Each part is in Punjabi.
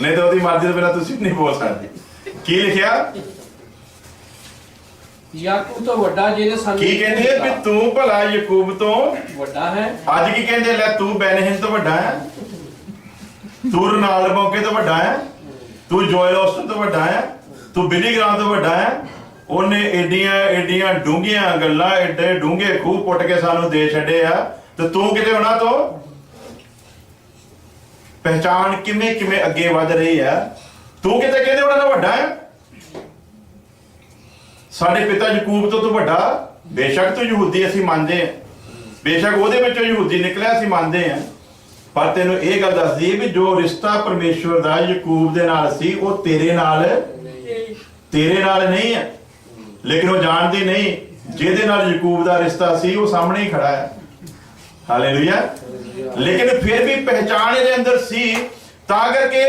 ਨਹੀਂ ਤਾਂ ਉਹਦੀ ਮਰਜ਼ੀ ਤੋਂ ਬਿਨਾਂ ਤੁਸੀਂ ਨਹੀਂ ਬੋਲ ਸਕਦੇ। ਕੀ ਲਿਖਿਆ? ਯਾਕੂਬ ਤੋਂ ਵੱਡਾ ਜਿਹਨੇ ਸਾਨੂੰ ਕੀ ਕਹਿੰਦੇ ਆ ਵੀ ਤੂੰ ਭਲਾ ਯਾਕੂਬ ਤੋਂ ਵੱਡਾ ਹੈ? ਅੱਜ ਕੀ ਕਹਿੰਦੇ ਲੈ ਤੂੰ ਬੈਨਹਿਮ ਤੋਂ ਵੱਡਾ ਹੈ? ਤੂੰ ਰੋਨਾਲਡ ਮੌਕੇ ਤੋਂ ਵੱਡਾ ਹੈ? ਤੂੰ ਜੋਇਲ ਆਸਟਨ ਤੋਂ ਵੱਡਾ ਹੈ? ਤੂੰ ਬਿਲੀ ਗ੍ਰਾਮ ਤੋਂ ਵੱਡਾ ਹੈ? ਉਹਨੇ ਏਡੀਆਂ ਏਡੀਆਂ ਡੂੰਘੀਆਂ ਗੱਲਾਂ ਏਡੇ ਡੂੰਘੇ ਖੂਹ ਪੁੱਟ ਕੇ ਸਾਨੂੰ ਦੇ ਛੱਡੇ ਆ। ਤੇ ਤੂੰ ਕਿਤੇ ਉਹਨਾਂ ਤੋਂ? ਪਹਿਚਾਨ ਕਿਵੇਂ ਕਿਵੇਂ ਅੱਗੇ ਵਧ ਰਹੀ ਹੈ? ਤੂੰ ਕਿਤੇ ਕਹਿੰਦੇ ਉਹਨਾਂ ਦਾ ਵੱਡਾ ਹੈ? ਸਾਡੇ ਪਿਤਾ ਯਕੂਬ ਤੋਂ ਤੂੰ ਵੱਡਾ। ਬੇਸ਼ੱਕ ਤੂੰ ਯਹੂਦੀ ਅਸੀਂ ਮੰਨਦੇ ਹਾਂ। ਬੇਸ਼ੱਕ ਉਹਦੇ ਵਿੱਚੋਂ ਯਹੂਦੀ ਨਿਕਲਿਆ, ਅਸੀਂ ਮੰਨਦੇ ਹਾਂ। ਪਰ ਤੈਨੂੰ ਇਹ ਗੱਲ ਦੱਸਦੀ ਹੈ ਵੀ ਜੋ ਰਿਸ਼ਤਾ ਪਰਮੇਸ਼ਵਰ ਦਾ ਯਕੂਬ ਦੇ ਨਾਲ ਸੀ, ਉਹ ਤੇਰੇ ਨਾਲ ਤੇਰੇ ਨਾਲ ਨਹੀਂ ਹੈ। ਲੇਕਿਨ ਉਹ ਜਾਣਦੀ ਨਹੀਂ, ਜਿਹਦੇ ਨਾਲ ਯਕੂਬ ਦਾ ਰਿਸ਼ਤਾ ਸੀ, ਉਹ ਸਾਹਮਣੇ ਹੀ ਖੜਾ ਹੈ। ਹਾਲੇਲੂਇਆ ਲੇਕਿਨ ਫਿਰ ਵੀ ਪਹਿਚਾਣ ਇਹਦੇ ਅੰਦਰ ਸੀ, ਤਾਂ ਕਰਕੇ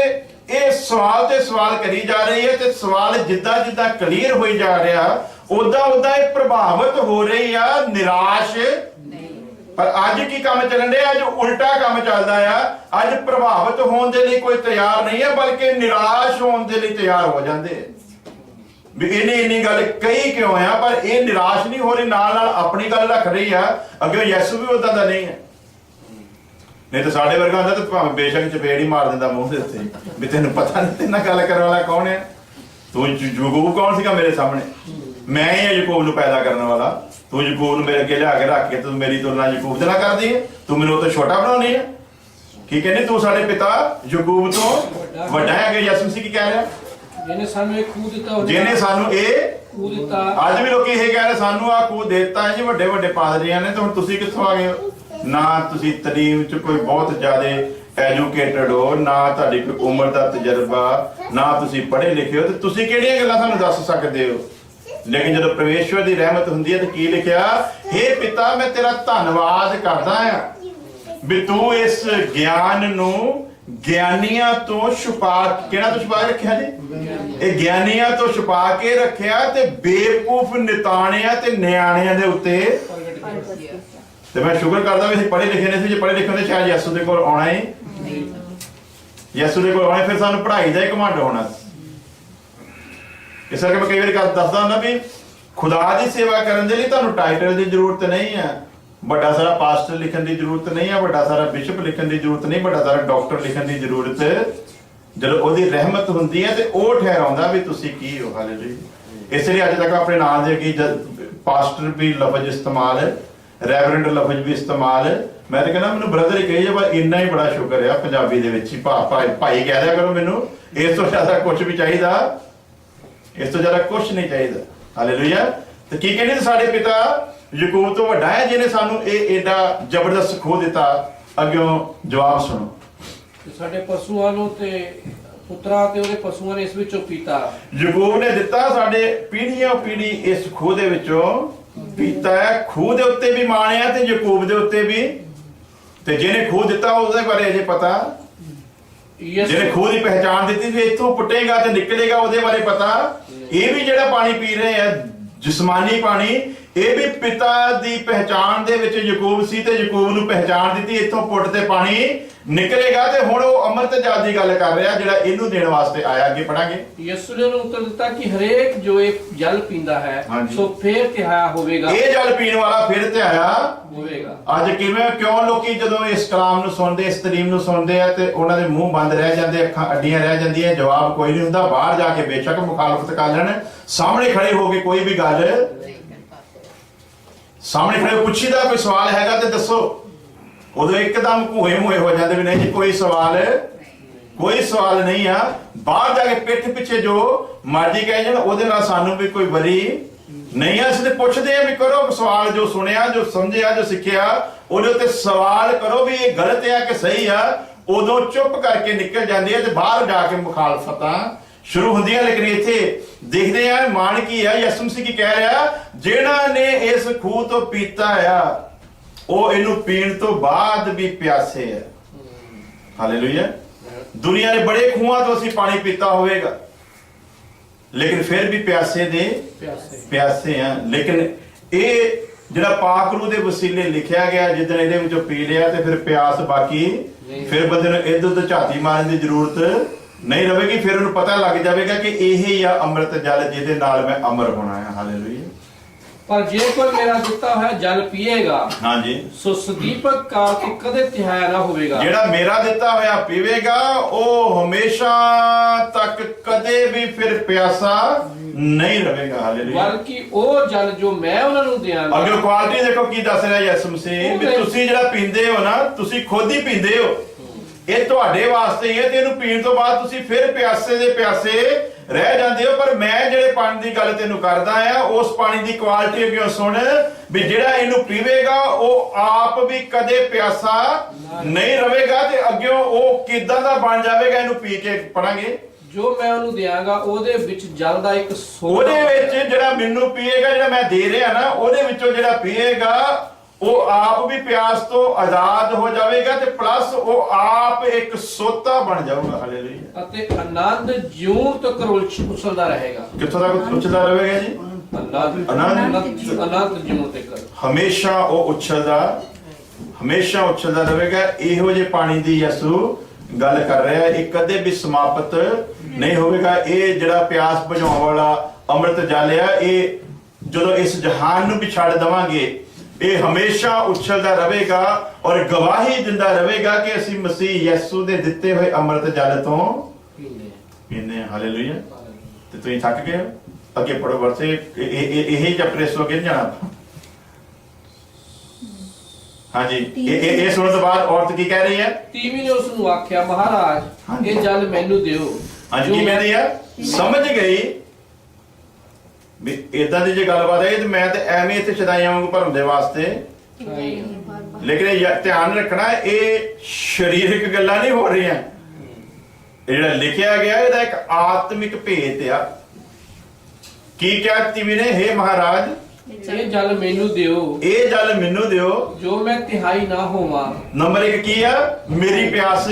ਇਹ ਸਵਾਲ ਤੇ ਸਵਾਲ ਕਰੀ ਜਾ ਰਹੀ ਹੈ ਤੇ ਸਵਾਲ ਜਿੱਦਾਂ ਜਿੱਦਾਂ ਕਲੀਅਰ ਹੋਈ ਜਾ ਰਿਹਾ ਉਦਾਂ ਉਦਾਂ ਇਹ ਪ੍ਰਭਾਵਿਤ ਹੋ ਰਹੀ ਆ, ਨਿਰਾਸ਼। ਪਰ ਅੱਜ ਕੀ ਕੰਮ ਚੱਲਣ ਡਿਆ? ਅੱਜ ਉਲਟਾ ਕੰਮ ਚੱਲਦਾ ਆ। ਅੱਜ ਪ੍ਰਭਾਵਿਤ ਹੋਣ ਦੇ ਲਈ ਕੋਈ ਤਿਆਰ ਨਹੀਂ ਹੈ ਬਲਕਿ ਨਿਰਾਸ਼ ਹੋਣ ਦੇ ਲਈ ਤਿਆਰ ਹੋ ਜਾਂਦੇ ਵੀ ਇਹਨੇ ਇੰਨੀ ਗੱਲ ਕਹੀ ਕਿਉਂ ਆ? ਪਰ ਇਹ ਨਿਰਾਸ਼ ਨਹੀਂ ਹੋ ਰਹੀ ਨਾਲ ਨਾਲ ਆਪਣੀ ਗੱਲ ਰੱਖ ਰਹੀ ਆ। ਅੱਗੇ ਯਿਸੂ ਵੀ ਉਦਾਂ ਦਾ ਨਹੀਂ ਹੈ ਨਹੀਂ ਤਾਂ ਸਾਡੇ ਵਰਗਾ ਹੁੰਦਾ ਤਾਂ ਭਾਵੇਂ ਬੇਸ਼ੱਕ ਚਪੇੜ ਹੀ ਮਾਰ ਦਿੰਦਾ ਮੂੰਹ ਦੇ ਉੱਤੇ। ਵੀ ਤੈਨੂੰ ਪਤਾ ਨਹੀਂ ਤੇਨਾਂ ਗੱਲ ਕਰਨ ਵਾਲਾ ਕੌਣ ਹੈ। ਤੂੰ ਯਕੂਬ ਕੌਣ ਸੀਗਾ ਮੇਰੇ ਸਾਹਮਣੇ? ਮੈਂ ਹੀ ਹਾਂ ਯਕੂਬ ਨੂੰ ਪੈਦਾ ਕਰਨ ਵਾਲਾ। ਤੂੰ ਯਕੂਬ ਨੂੰ ਮੇਰੇ ਅੱਗੇ ਲਿਆ ਕੇ ਰੱਖ ਕੇ ਤੂੰ ਮੇਰੀ ਤੁਲਨਾ ਯਕੂਬ ਦੇ ਨਾਲ ਕਰਦੀ ਹੈ। ਤੂੰ ਮੈਨੂੰ ਉਹ ਤੋਂ ਛੋਟਾ ਬਣਾਉਣੀ ਹੈ। ਕੀ ਕਹਿੰਦੇ ਤੂੰ ਸਾਡੇ ਪਿਤਾ ਯਕੂਬ ਤੋਂ ਵੱਡਾ ਹੈ ਕਿ ਯਿਸੂ ਸੀ ਕੀ ਕਹਿ ਰਿਹਾ? ਜਿਹਨੇ ਸਾਨੂੰ ਇਹ ਖੂਹ ਦਿੱਤਾ ਜਿਹਨੇ ਸਾਨੂੰ ਇਹ ਖੂਹ ਦਿੱਤਾ। ਅੱਜ ਵੀ ਲੋਕੀ ਇਹ ਕਹਿ ਰਹੇ ਸਾਨੂੰ ਆ ਕੂ ਦੇਤਾ ਹੈ ਜੀ ਵੱਡੇ ਵੱਡੇ ਪਾਦਰੀਆਂ ਨੇ ਤੇ ਹੁਣ ਤੁਸੀਂ ਕਿੱਥੋਂ ਆ ਗਏ ਹੋ? ਨਾ ਤੁਸੀਂ ਤਲੀਮ ਚ ਕੋਈ ਬਹੁਤ ਜ਼ਿਆਦਾ ਐਜੂਕੇਟਡ ਹੋ, ਨਾ ਤੁਹਾਡੀ ਕੋਈ ਉਮਰ ਦਾ ਤਜਰਬਾ, ਨਾ ਤੁਸੀਂ ਪੜ੍ਹੇ ਲਿਖੇ ਹੋ, ਤੇ ਤੁਸੀਂ ਕਿਹੜੀਆਂ ਗੱਲਾਂ ਸਾਨੂੰ ਦੱਸ ਸਕਦੇ ਹੋ? ਲੇਕਿਨ ਜਦੋਂ ਪ੍ਰਵੇਸ਼ਵਰ ਦੀ ਰਹਿਮਤ ਹੁੰਦੀ ਹੈ, ਤੇ ਕੀ ਲਿਖਿਆ? हे ਪਿਤਾ, ਮੈਂ ਤੇਰਾ ਧੰਨਵਾਦ ਕਰਦਾ ਆ ਵੀ ਤੂੰ ਇਸ ਗਿਆਨ ਨੂੰ ਗਿਆਨੀਆਂ ਤੋਂ ਛੁਪਾ ਕਿਹੜਾ ਤੋਂ ਛੁਪਾ ਰੱਖਿਆ ਜੀ? ਇਹ ਗਿਆਨੀਆਂ ਤੋਂ ਛੁਪਾ ਕੇ ਰੱਖਿਆ ਤੇ ਬੇਵਕੂਫ ਨਿਤਾਣਿਆਂ ਤੇ ਨਿਆਣਿਆਂ ਦੇ ਉੱਤੇ ਤੇ ਮੈਂ ਸ਼ੁਕਰ ਕਰਦਾ ਵੀ ਅਸੀਂ ਪੜ੍ਹੇ ਲਿਖੇ ਨੇ ਸੀ ਜੇ ਪੜ੍ਹੇ ਲਿਖੇ ਹੁੰਦੇ ਸ਼ਾਇਦ ਯਿਸੂ ਦੇ ਕੋਲ ਆਉਣਾ ਹੀ ਯਿਸੂ ਦੇ ਕੋਲ ਆਉਣਾ ਫਿਰ ਸਾਨੂੰ ਪੜ੍ਹਾਈ ਦਾ ਹੀ ਘਮੰਡ ਹੋਣਾ। ਇਸ ਕਰਕੇ ਮੈਂ ਕਈ ਵਾਰੀ ਦੱਸਦਾ ਹੁੰਦਾ ਵੀ ਖੁਦਾ ਦੀ ਸੇਵਾ ਕਰਨ ਦੇ ਲਈ ਤੁਹਾਨੂੰ ਟਾਈਟਲ ਦੀ ਜ਼ਰੂਰਤ ਨਹੀਂ ਹੈ ਵੱਡਾ ਸਾਰਾ ਪਾਸਟਰ ਲਿਖਣ ਦੀ ਜ਼ਰੂਰਤ ਨਹੀਂ ਹੈ ਵੱਡਾ ਸਾਰਾ ਬਿਸ਼ਪ ਲਿਖਣ ਦੀ ਜ਼ਰੂਰਤ ਨਹੀਂ ਵੱਡਾ ਸਾਰਾ ਡਾਕਟਰ ਲਿਖਣ ਦੀ ਜ਼ਰੂਰਤ। ਜਦੋਂ ਉਹਦੀ ਰਹਿਮਤ ਹੁੰਦੀ ਹੈ ਤੇ ਉਹ ਠਹਿਰਾਉਂਦਾ ਵੀ ਤੁਸੀਂ ਕੀ ਹੋ ਹਾਲੇਲੂਇਆ। ਇਸ ਲਈ ਅੱਜ ਤੱਕ ਆਪਣੇ ਨਾਂ ਦੇ ਜਦ ਪਾਸਟਰ ਵੀ ਲਫ਼ਜ਼ ਇਸਤੇਮਾਲ ਰੈਵਰੈਂਡ ਲਫ਼ਜ਼ ਵੀ ਇਸਤੇਮਾਲ ਮੈਂ ਤਾਂ ਕਹਿੰਦਾ ਮੈਨੂੰ ਬ੍ਰਦਰ ਹੀ ਕਹੀ ਪਰ ਇੰਨਾ ਹੀ ਬੜਾ ਸ਼ੁਕਰ ਆ ਪੰਜਾਬੀ ਦੇ ਵਿੱਚ ਹੀ ਭਾ ਭਾਈ ਭਾਈ ਕਹਿ ਦਿਆ ਕਰੋ ਮੈਨੂੰ ਇਸ ਤੋਂ ਜ਼ਿਆਦਾ ਕੁਝ ਵੀ ਚਾਹੀਦਾ ਇਸ ਤੋਂ ਜ਼ਿਆਦਾ ਕੁਝ ਨਹੀਂ ਚਾਹੀਦਾ। ਹਾਲੇਲੂਇਆ ਤੇ ਕੀ ਕਹਿੰਦੇ ਸਾਡੇ ਪਿਤਾ ਯਕੂਬ ਤੋਂ ਵੱਡਾ ਹੈ ਜਿਹਨੇ ਸਾਨੂੰ ਇਹ ਏਡਾ ਜ਼ਬਰਦਸਤ ਖੋ ਦਿੱਤਾ ਅੱਗਿਓਂ ਜਵਾਬ ਸੁਣੋ। ਸਾਡੇ ਪਸ਼ੂਆਂ ਨੂੰ ਤੇ ਪੁੱਤਰਾ ਤੇ ਉਹਦੇ ਪਸ਼ੂਆਂ ਨੇ ਇਸ ਵਿੱਚੋਂ ਪੀਤਾ। ਯਕੂਬ ਨੇ ਦਿੱਤਾ ਸਾਡੇ ਪੀੜ੍ਹੀਆਂ ਪੀੜ੍ਹੀ ਇਸ ਖੂਹ ਦੇ ਵਿੱਚੋਂ ਪੀਤਾ ਹੈ ਖੂਹ ਦੇ ਉੱਤੇ ਵੀ ਮਾਣਿਆ ਤੇ ਯਕੂਬ ਦੇ ਉੱਤੇ ਵੀ। ਤੇ ਜਿਹਨੇ ਖੂਹ ਦਿੱਤਾ ਉਹਦੇ ਬਾਰੇ ਅਜੇ ਪਤਾ। ਜਿਹਨੇ ਖੂਹ ਦੀ ਪਹਿਚਾਣ ਦਿੱਤੀ ਵੀ ਇੱਥੋਂ ਪੁੱਟੇਗਾ ਤੇ ਨਿਕਲੇਗਾ ਉਹਦੇ ਬਾਰੇ ਪਤਾ। ਇਹ ਵੀ ਜਿਹੜਾ ਪਾਣੀ ਪੀ ਰਹੇ ਆ ਜਿਸਮਾਨੀ ਪਾਣੀ ਇਹ ਵੀ ਪਿਤਾ ਦੀ ਪਹਿਚਾਣ ਦੇ ਵਿੱਚ ਯਕੂਬ ਸੀ ਤੇ ਯਕੂਬ ਨੂੰ ਪਹਿਚਾਣ ਦਿੱਤੀ ਇੱਥੋਂ ਪੁੱਟ ਤੇ ਪਾਣੀ ਨਿਕਲੇਗਾ ਤੇ ਹੁਣ ਉਹ ਅੰਮ੍ਰਿਤ ਜਲ ਦੀ ਗੱਲ ਕਰ ਰਿਹਾ ਜਿਹੜਾ ਇਹਨੂੰ ਦੇਣ ਵਾਸਤੇ ਆਇਆ ਅੱਗੇ ਪੜਾਂਗੇ। ਯਿਸੂ ਨੇ ਉਹਨੂੰ ਉੱਤਰ ਦਿੱਤਾ ਕਿ ਹਰੇਕ ਜੋ ਇਹ ਜਲ ਪੀਂਦਾ ਹੈ। ਸੋ ਫੇਰ ਤਿਹਾਇਆ ਹੋਵੇਗਾ। ਇਹ ਜਲ ਪੀਣ ਵਾਲਾ ਫਿਰ ਤੇ ਆਇਆ ਹੋਵੇਗਾ। ਅੱਜ ਕਿਵੇਂ ਕਿਉਂ ਲੋਕੀ ਜਦੋਂ ਇਸ ਕਲਾਮ ਨੂੰ ਸੁਣਦੇ ਇਸ ਤਰੀਮ ਨੂੰ ਸੁਣਦੇ ਆ ਤੇ ਉਹਨਾਂ ਦੇ ਮੂੰਹ ਬੰਦ ਰਹਿ ਜਾਂਦੇ ਅੱਖਾਂ ਅੱਡੀਆਂ ਰਹਿ ਜਾਂਦੀਆਂ ਜਵਾਬ ਕੋਈ ਨਹੀਂ ਹੁੰਦਾ ਬਾਹਰ ਜਾ ਕੇ ਬੇਸ਼ੱਕ ਮੁਖਾਲਫਤ ਕਰ ਲੈਣ ਸਾਹਮਣੇ ਖੜੇ ਹੋ ਕੇ ਕੋਈ ਵੀ ਗੱਲ ਸਾਹਮਣੇ ਖੜੇ ਹੋ ਕੇ ਕੋਈ ਸਵਾਲ ਹੈਗਾ ਤੇ ਦੱਸੋ। ਉਦੋਂ ਇੱਕਦਮ ਘੂਏ ਮੂਏ ਹੋ ਜਾਂਦੇ ਵੀ ਨਹੀਂ ਜੀ, ਕੋਈ ਸਵਾਲ ਕੋਈ ਸਵਾਲ ਨਹੀਂ ਆ। ਬਾਹਰ ਜਾ ਕੇ ਪਿੱਠ ਪਿੱਛੇ ਜੋ ਮਰਜ਼ੀ ਕਹਿ ਜਾਣ, ਉਹਦੇ ਨਾਲ ਸਾਨੂੰ ਵੀ ਕੋਈ ਵਰੀ ਨਹੀਂ ਆ। ਅਸੀਂ ਪੁੱਛਦੇ ਆ ਵੀ ਕਰੋ ਸਵਾਲ ਜੋ ਸੁਣਿਆ, ਜੋ ਸਮਝਿਆ, ਜੋ ਸਿੱਖਿਆ, ਉਹਦੇ ਉੱਤੇ ਸਵਾਲ ਕਰੋ ਵੀ ਇਹ ਗਲਤ ਆ ਕਿ ਸਹੀ ਆ। ਉਦੋਂ ਚੁੱਪ ਕਰਕੇ ਨਿਕਲ ਜਾਂਦੇ ਆ ਤੇ ਬਾਹਰ ਜਾ ਕੇ ਮੁਖਾਲਫਤਾਂ ਸ਼ੁਰੂ ਹੁੰਦੀਆਂ ਲੇਕਿਨ ਇੱਥੇ ਦੇਖਦੇ ਆ ਮਾਨ ਕੀ ਆ ਯਿਸੂ ਮਸੀਹ ਕੀ ਕਹਿ ਰਿਹਾ ਜਿਹੜਾ ਨੇ ਇਸ ਖੂਹ ਤੋਂ ਪੀਤਾ ਆ ਉਹ ਇਹਨੂੰ ਪੀਣ ਤੋਂ ਬਾਅਦ ਵੀ ਪਿਆਸੇ ਆ। ਹਾਲੇਲੂਇਆ ਦੁਨੀਆ ਦੇ ਬੜੇ ਖੂਹਾਂ ਤੋਂ ਅਸੀਂ ਪਾਣੀ ਪੀਤਾ ਹੋਵੇਗਾ ਲੇਕਿਨ ਫਿਰ ਵੀ ਪਿਆਸੇ ਦੇ ਪਿਆਸੇ। ਪਿਆਸੇ ਆ। ਲੇਕਿਨ ਇਹ ਜਿਹੜਾ ਪਾਕ ਰੂ ਦੇ ਵਸੀਲੇ ਲਿਖਿਆ ਗਿਆ ਜਿੱਦਣ ਇਹਦੇ ਵਿੱਚੋਂ ਪੀ ਲਿਆ ਤੇ ਫਿਰ ਪਿਆਸ ਬਾਕੀ। ਫਿਰ ਬੰਦੇ ਨੂੰ ਇੱਧਰ ਉੱਧਰ ਝਾਤੀ ਮਾਰਨ ਦੀ ਜ਼ਰੂਰਤ ਨਹੀਂ ਰਵੇਗੀ ਫਿਰ ਉਹਨੂੰ ਪਤਾ ਲੱਗ ਜਾਵੇਗਾ ਕਿ ਇਹ ਹੀ ਆ ਅੰਮ੍ਰਿਤ ਜਲ ਜਿਹਦੇ ਨਾਲ ਮੈਂ ਅਮਰ ਹੋਣਾ ਹੈ। ਹਾਲੇਲੂਇਆ ਪਰ ਜੇ ਕੋਈ ਮੇਰਾ ਦਿੱਤਾ ਹੋਇਆ ਜਲ ਪੀਏਗਾ ਹਾਂਜੀ। ਸੋ ਸਦੀਪਕ ਕਾਲ ਤੇ ਕਦੇ ਤਿਹਾਇਆ ਨਾ ਹੋਵੇਗਾ। ਜਿਹੜਾ ਮੇਰਾ ਦਿੱਤਾ ਹੋਇਆ ਪੀਵੇਗਾ ਉਹ ਹਮੇਸ਼ਾ ਤੱਕ ਕਦੇ ਵੀ ਫਿਰ ਪਿਆਸਾ ਨਹੀਂ ਰਹੇਗਾ ਹਾਲੇਲੂਇਆ ਬਲਕਿ ਉਹ ਜਲ ਜੋ ਮੈਂ ਉਹਨਾਂ ਨੂੰ ਦਿਆਂਗਾ। ਅਗਰ ਕੁਆਲਿਟੀ ਦੇਖੋ ਕੀ ਦੱਸ ਰਿਹਾ ਯਿਸੂ ਮਸੀਹ ਵੀ ਤੁਸੀਂ ਜਿਹੜਾ ਪੀਂਦੇ ਹੋ ਨਾ ਤੁਸੀਂ ਖੁਦ ਹੀ ਪੀਂਦੇ ਹੋ। ਇਹ ਤੁਹਾਡੇ ਵਾਸਤੇ ਹੀ ਹੈ ਤੇ ਇਹਨੂੰ ਪੀਣ ਤੋਂ ਬਾਅਦ ਤੁਸੀਂ ਫਿਰ ਪਿਆਸੇ ਦੇ ਪਿਆਸੇ ਰਹਿ ਜਾਂਦੇ ਹੋ। ਪਰ ਮੈਂ ਜਿਹੜੇ ਪਾਣੀ ਦੀ ਗੱਲ ਤੈਨੂੰ ਕਰਦਾ ਆ ਉਸ ਪਾਣੀ ਦੀ ਕੁਆਲਿਟੀ ਅੱਗੇ ਸੁਣ ਵੀ ਜਿਹੜਾ ਇਹਨੂੰ ਪੀਵੇਗਾ ਉਹ ਆਪ ਵੀ ਕਦੇ ਪਿਆਸਾ ਨਹੀਂ ਰਹੇਗਾ ਤੇ ਅੱਗੇ ਉਹ ਕਿਦਾਂ ਦਾ ਬਣ ਜਾਵੇਗਾ ਇਹਨੂੰ ਪੀ ਕੇ ਪੜਾਂਗੇ। ਜੋ ਮੈਂ ਉਹਨੂੰ ਦਿਆਂਗਾ ਉਹਦੇ ਵਿੱਚ ਜਲ ਦਾ ਇੱਕ ਸੋਨਾ ਉਹਦੇ ਵਿੱਚ ਜਿਹੜਾ ਮੈਨੂੰ ਪੀਏਗਾ ਜਿਹੜਾ ਮੈਂ ਦੇ ਰਿਹਾ ਨਾ ਉਹਦੇ ਵਿੱਚੋਂ ਜਿਹੜਾ ਪੀਏਗਾ ਉਹ ਆਪ ਵੀ ਪਿਆਸ ਤੋਂ ਆਜ਼ਾਦ ਹੋ ਜਾਵੇਗਾ ਤੇ ਪਲੱਸ ਉਹ ਆਪ ਇੱਕ ਸੋਤਾ ਬਣ ਜਾਊਗਾ ਹਾਲੇਲੂਇਆ। ਅਤੇ ਆਨੰਦ ਜਿਉਂ ਤੱਕ ਉਛ- ਉਛਲਦਾ ਰਹੇਗਾ। ਕਿੱਥੋਂ ਤੱਕ ਉੱਚਦਾ ਰਹੇਗਾ ਜੀ? ਆਨੰਦ ਆਨੰਦ? ਜਿਉਂ ਤੱਕ। ਹਮੇਸ਼ਾ ਉਹ ਉਛਲਦਾ ਹਮੇਸ਼ਾ ਉਛਲਦਾ ਰਹੇਗਾ। ਇਹੋ ਜਿਹੇ ਪਾਣੀ ਦੀ ਯਸੂ ਗੱਲ ਕਰ ਰਿਹਾ ਇਹ ਕਦੇ ਵੀ ਸਮਾਪਤ ਨਹੀਂ ਹੋਵੇਗਾ। ਇਹ ਜਿਹੜਾ ਪਿਆਸ ਬੁਝਾਉਣ ਵਾਲਾ ਅੰਮ੍ਰਿਤ ਜਲ ਆ ਇਹ ਜਦੋਂ ਇਸ ਜਹਾਨ ਨੂੰ ਵੀ ਛੱਡ ਦਵਾਂਗੇ ਇਹ ਹਮੇਸ਼ਾ ਉਛਲਦਾ ਰਹੇਗਾ ਔਰ ਗਵਾਹੀ ਦਿੰਦਾ ਰਹੇਗਾ ਕਿ ਅਸੀਂ ਮਸੀਹ ਯਸੂ ਦੇ ਦਿੱਤੇ ਹੋਏ ਅੰਮ੍ਰਿਤ ਜਲ ਤੋਂ ਪੀਂਦੇ ਪੀਂਦੇ ਹਾਂ ਹਾਲੇਲੂਇਆ ਤੇ ਤੁਸੀਂ ਥੱਕ ਗਏ ਹੋ? ਅੱਗੇ ਪੜੋ ਵਰਸੇ ਇਹ ਇਹ ਹੀ ਇਸ ਤੋਂ ਅੱਗੇ ਨਹੀਂ ਜਾਣਾ। ਹਾਂਜੀ ਇਹ ਇਹ ਇਹ ਸੁਣਨ ਤੋਂ ਬਾਅਦ ਔਰਤ ਕੀ ਕਹਿ ਰਹੀ ਹੈ ਤੀਵੀਂ ਨੇ ਉਸ ਨੂੰ ਆਖਿਆ ਮਹਾਰਾਜ। ਇਹ ਜਲ ਮੈਨੂੰ ਦਿਓ ਹਾਂਜੀ ਜੋ ਕੀ ਕਹਿੰਦੀ ਆ ਸਮਝ ਗਈ ਵੀ ਇਦਾਂ ਦੀ ਜੇ ਗੱਲਬਾਤ ਹੈ ਤੇ ਮੈਂ ਤੇ ਐਵੇਂ ਇੱਥੇ ਸ਼ਦਾਈਆਂ ਵਾਂਗੂ ਭਰਨ ਦੇ ਵਾਸਤੇ। ਲੇਕਿਨ ਇਹ ਯਾ- ਧਿਆਨ ਰੱਖਣਾ ਇਹ ਸਰੀਰਕ ਗੱਲਾਂ ਨਹੀਂ ਹੋ ਰਹੀਆਂ। ਇਹ ਜਿਹੜਾ ਲਿਖਿਆ ਗਿਆ ਇਹਦਾ ਇੱਕ ਆਤਮਿਕ ਭੇਤ ਆ। ਕੀ ਕਿਹਾ ਤਿਵੀ ਨੇ? ਹੇ ਮਹਾਰਾਜ ਇਹ ਜਲ ਮੈਨੂੰ ਦਿਓ। ਇਹ ਜਲ ਮੈਨੂੰ ਦਿਓ। ਜੋ ਮੈਂ ਤਿਹਾਈ ਨਾ ਹੋਵਾਂ। ਨੰਬਰ 1 ਕੀ ਆ? ਮੇਰੀ ਪਿਆਸ।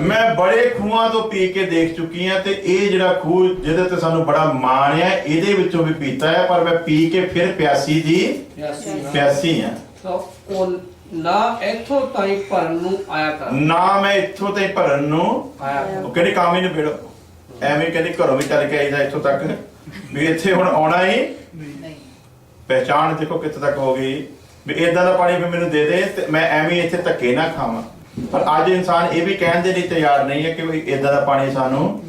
ਮੈਂ ਬੜੇ ਖੂਹਾਂ ਤੋਂ ਪੀ ਕੇ ਦੇਖ ਚੁੱਕੀ ਆ ਤੇ ਇਹ ਜਿਹੜਾ ਖੂਹ ਜਿਹਦੇ ਤੇ ਸਾਨੂੰ ਬੜਾ ਮਾਣ ਆ ਇਹਦੇ ਵਿੱਚੋਂ ਵੀ ਪੀਤਾ ਹੈ ਪਰ ਮੈਂ ਪੀ ਕੇ ਫਿਰ ਪਿਆਸੀ ਦੀ ਪਿਆਸੀ ਨਾ- ਆ ਤਾਂ ਉਹ ਨਾ ਇੱਥੋਂ ਤਾਈਂ ਭਰਨ ਨੂੰ ਆਇਆ ਕਰ। ਨਾ ਮੈਂ ਇੱਥੋਂ ਤੇ ਭਰਨ ਨੂੰ ਆਇਆ। ਉਹ ਕਹਿੰਦੇ ਕੰਮ ਹੀ ਬੇੜੋ ਐਵੇਂ ਕਹਿੰਦੇ ਘਰੋਂ ਵੀ ਚੱਲ ਕੇ ਆਈਦਾ ਇੱਥੋਂ ਤੱਕ। ਵੀ ਇੱਥੇ ਹੁਣ ਆਉਣਾ ਹੀ ਪਹਿਚਾਣ ਦੇਖੋ ਕਿੱਥੇ ਤੱਕ ਹੋ ਗਈ। ਵੀ ਇਦਾਂ ਦਾ ਪਾਣੀ ਵੀ ਮੈਨੂੰ ਦੇ ਦੇ ਤੇ ਮੈਂ ਐਵੇਂ ਇੱਥੇ ਧੱਕੇ ਨਾ ਖਾਵਾਂ। ਪਰ ਅੱਜ ਇਨਸਾਨ ਇਹ ਵੀ ਕਹਿਣ ਦੇ ਲਈ ਤਿਆਰ ਨਹੀਂ ਹੈ ਕਿ ਵੀ ਇਦਾਂ ਦਾ ਪਾਣੀ ਸਾਨੂੰ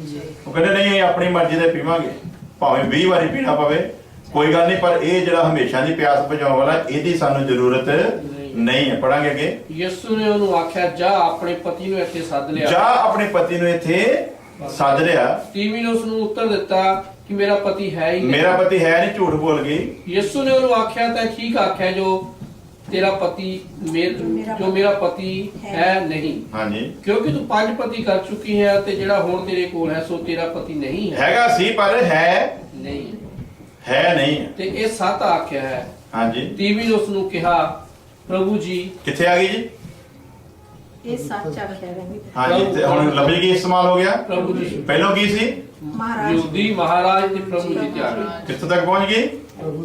ਉਹ ਕਹਿੰਦੇ ਨਹੀਂ ਇਹ ਆਪਣੀ ਮਰਜ਼ੀ ਦੇ ਪੀਵਾਂਗੇ। ਭਾਵੇਂ 20 ਵਾਰੀ ਪੀਣਾ ਪਵੇ ਕੋਈ ਗੱਲ ਨਹੀਂ ਪਰ ਇਹ ਜਿਹੜਾ ਹਮੇਸ਼ਾ ਦੀ ਪਿਆਸ ਬੁਝਾਉਣ ਵਾਲਾ ਇਹਦੀ ਸਾਨੂੰ ਜ਼ਰੂਰਤ ਨਹੀਂ। ਹੈ। ਪੜਾਂਗੇ ਅੱਗੇ। ਯਿਸੂ ਨੇ ਉਹਨੂੰ ਆਖਿਆ ਜਾ ਆਪਣੇ ਪਤੀ ਨੂੰ ਇੱਥੇ ਸੱਦ ਲਿਆ। ਜਾ ਆਪਣੇ ਪਤੀ ਨੂੰ ਇੱਥੇ ਸੱਦ ਲਿਆ। ਤੀਵੀਂ ਨੇ ਉਸ ਨੂੰ ਉੱਤਰ ਦਿੱਤਾ ਕਿ ਮੇਰਾ ਪਤੀ ਹੈ ਹੀ ਨਹੀਂ। ਮੇਰਾ ਪਤੀ ਹੈ ਨਹੀਂ ਝੂਠ ਬੋਲ ਗਈ। ਯਿਸੂ ਨੇ ਉਹਨੂੰ ਆਖਿਆ ਤਾਂ ਠੀਕ ਆਖਿਆ ਜੋ ਤੇਰਾ ਪਤੀ ਮੇਰ- ਜੋ ਮੇਰਾ ਪਤੀ ਹੈ ਨਹੀਂ। ਹਾਂਜੀ। ਕਿਉਂਕਿ ਤੂੰ ਪੰਜ ਪਤੀ ਕਰ ਚੁੱਕੀ ਹੈ ਤੇ ਜਿਹੜਾ ਹੁਣ ਤੇਰੇ ਕੋਲ ਹੈ ਸੋ ਤੇਰਾ ਪਤੀ ਨਹੀਂ ਹੈ। ਹੈਗਾ ਸੀ ਪਰ ਹੈ ਨਹੀਂ। ਹੈ ਨਹੀਂ। ਤੇ ਇਹ ਸੱਤ ਆਖਿਆ ਹੈ। ਹਾਂਜੀ। ਤੀਵੀਂ ਨੇ ਉਸ ਨੂੰ ਕਿਹਾ ਪ੍ਰਭੂ ਜੀ ਕਿੱਥੇ ਆ ਗਈ ਜੀ? ਇਹ ਸੱਚ ਆਖਿਆ ਰਹਿੰਦੀ ਹਾਂਜੀ ਤੇ ਹੁਣ ਲਫ਼ਜ਼ ਕੀ ਇਸਤੇਮਾਲ ਹੋ ਗਿਆ? ਪ੍ਰਭੂ ਜੀ। ਪਹਿਲਾਂ ਕੀ ਸੀ? ਮਹਾਰਾਜ ਯਹੂਦੀ ਮਹਾਰਾਜ ਤੇ ਪ੍ਰਭੂ ਜੀ ਤੇ ਆ ਗਏ ਕਿੱਥੋਂ ਤੱਕ ਪਹੁੰਚ ਗਈ ਪ੍ਰਭੂ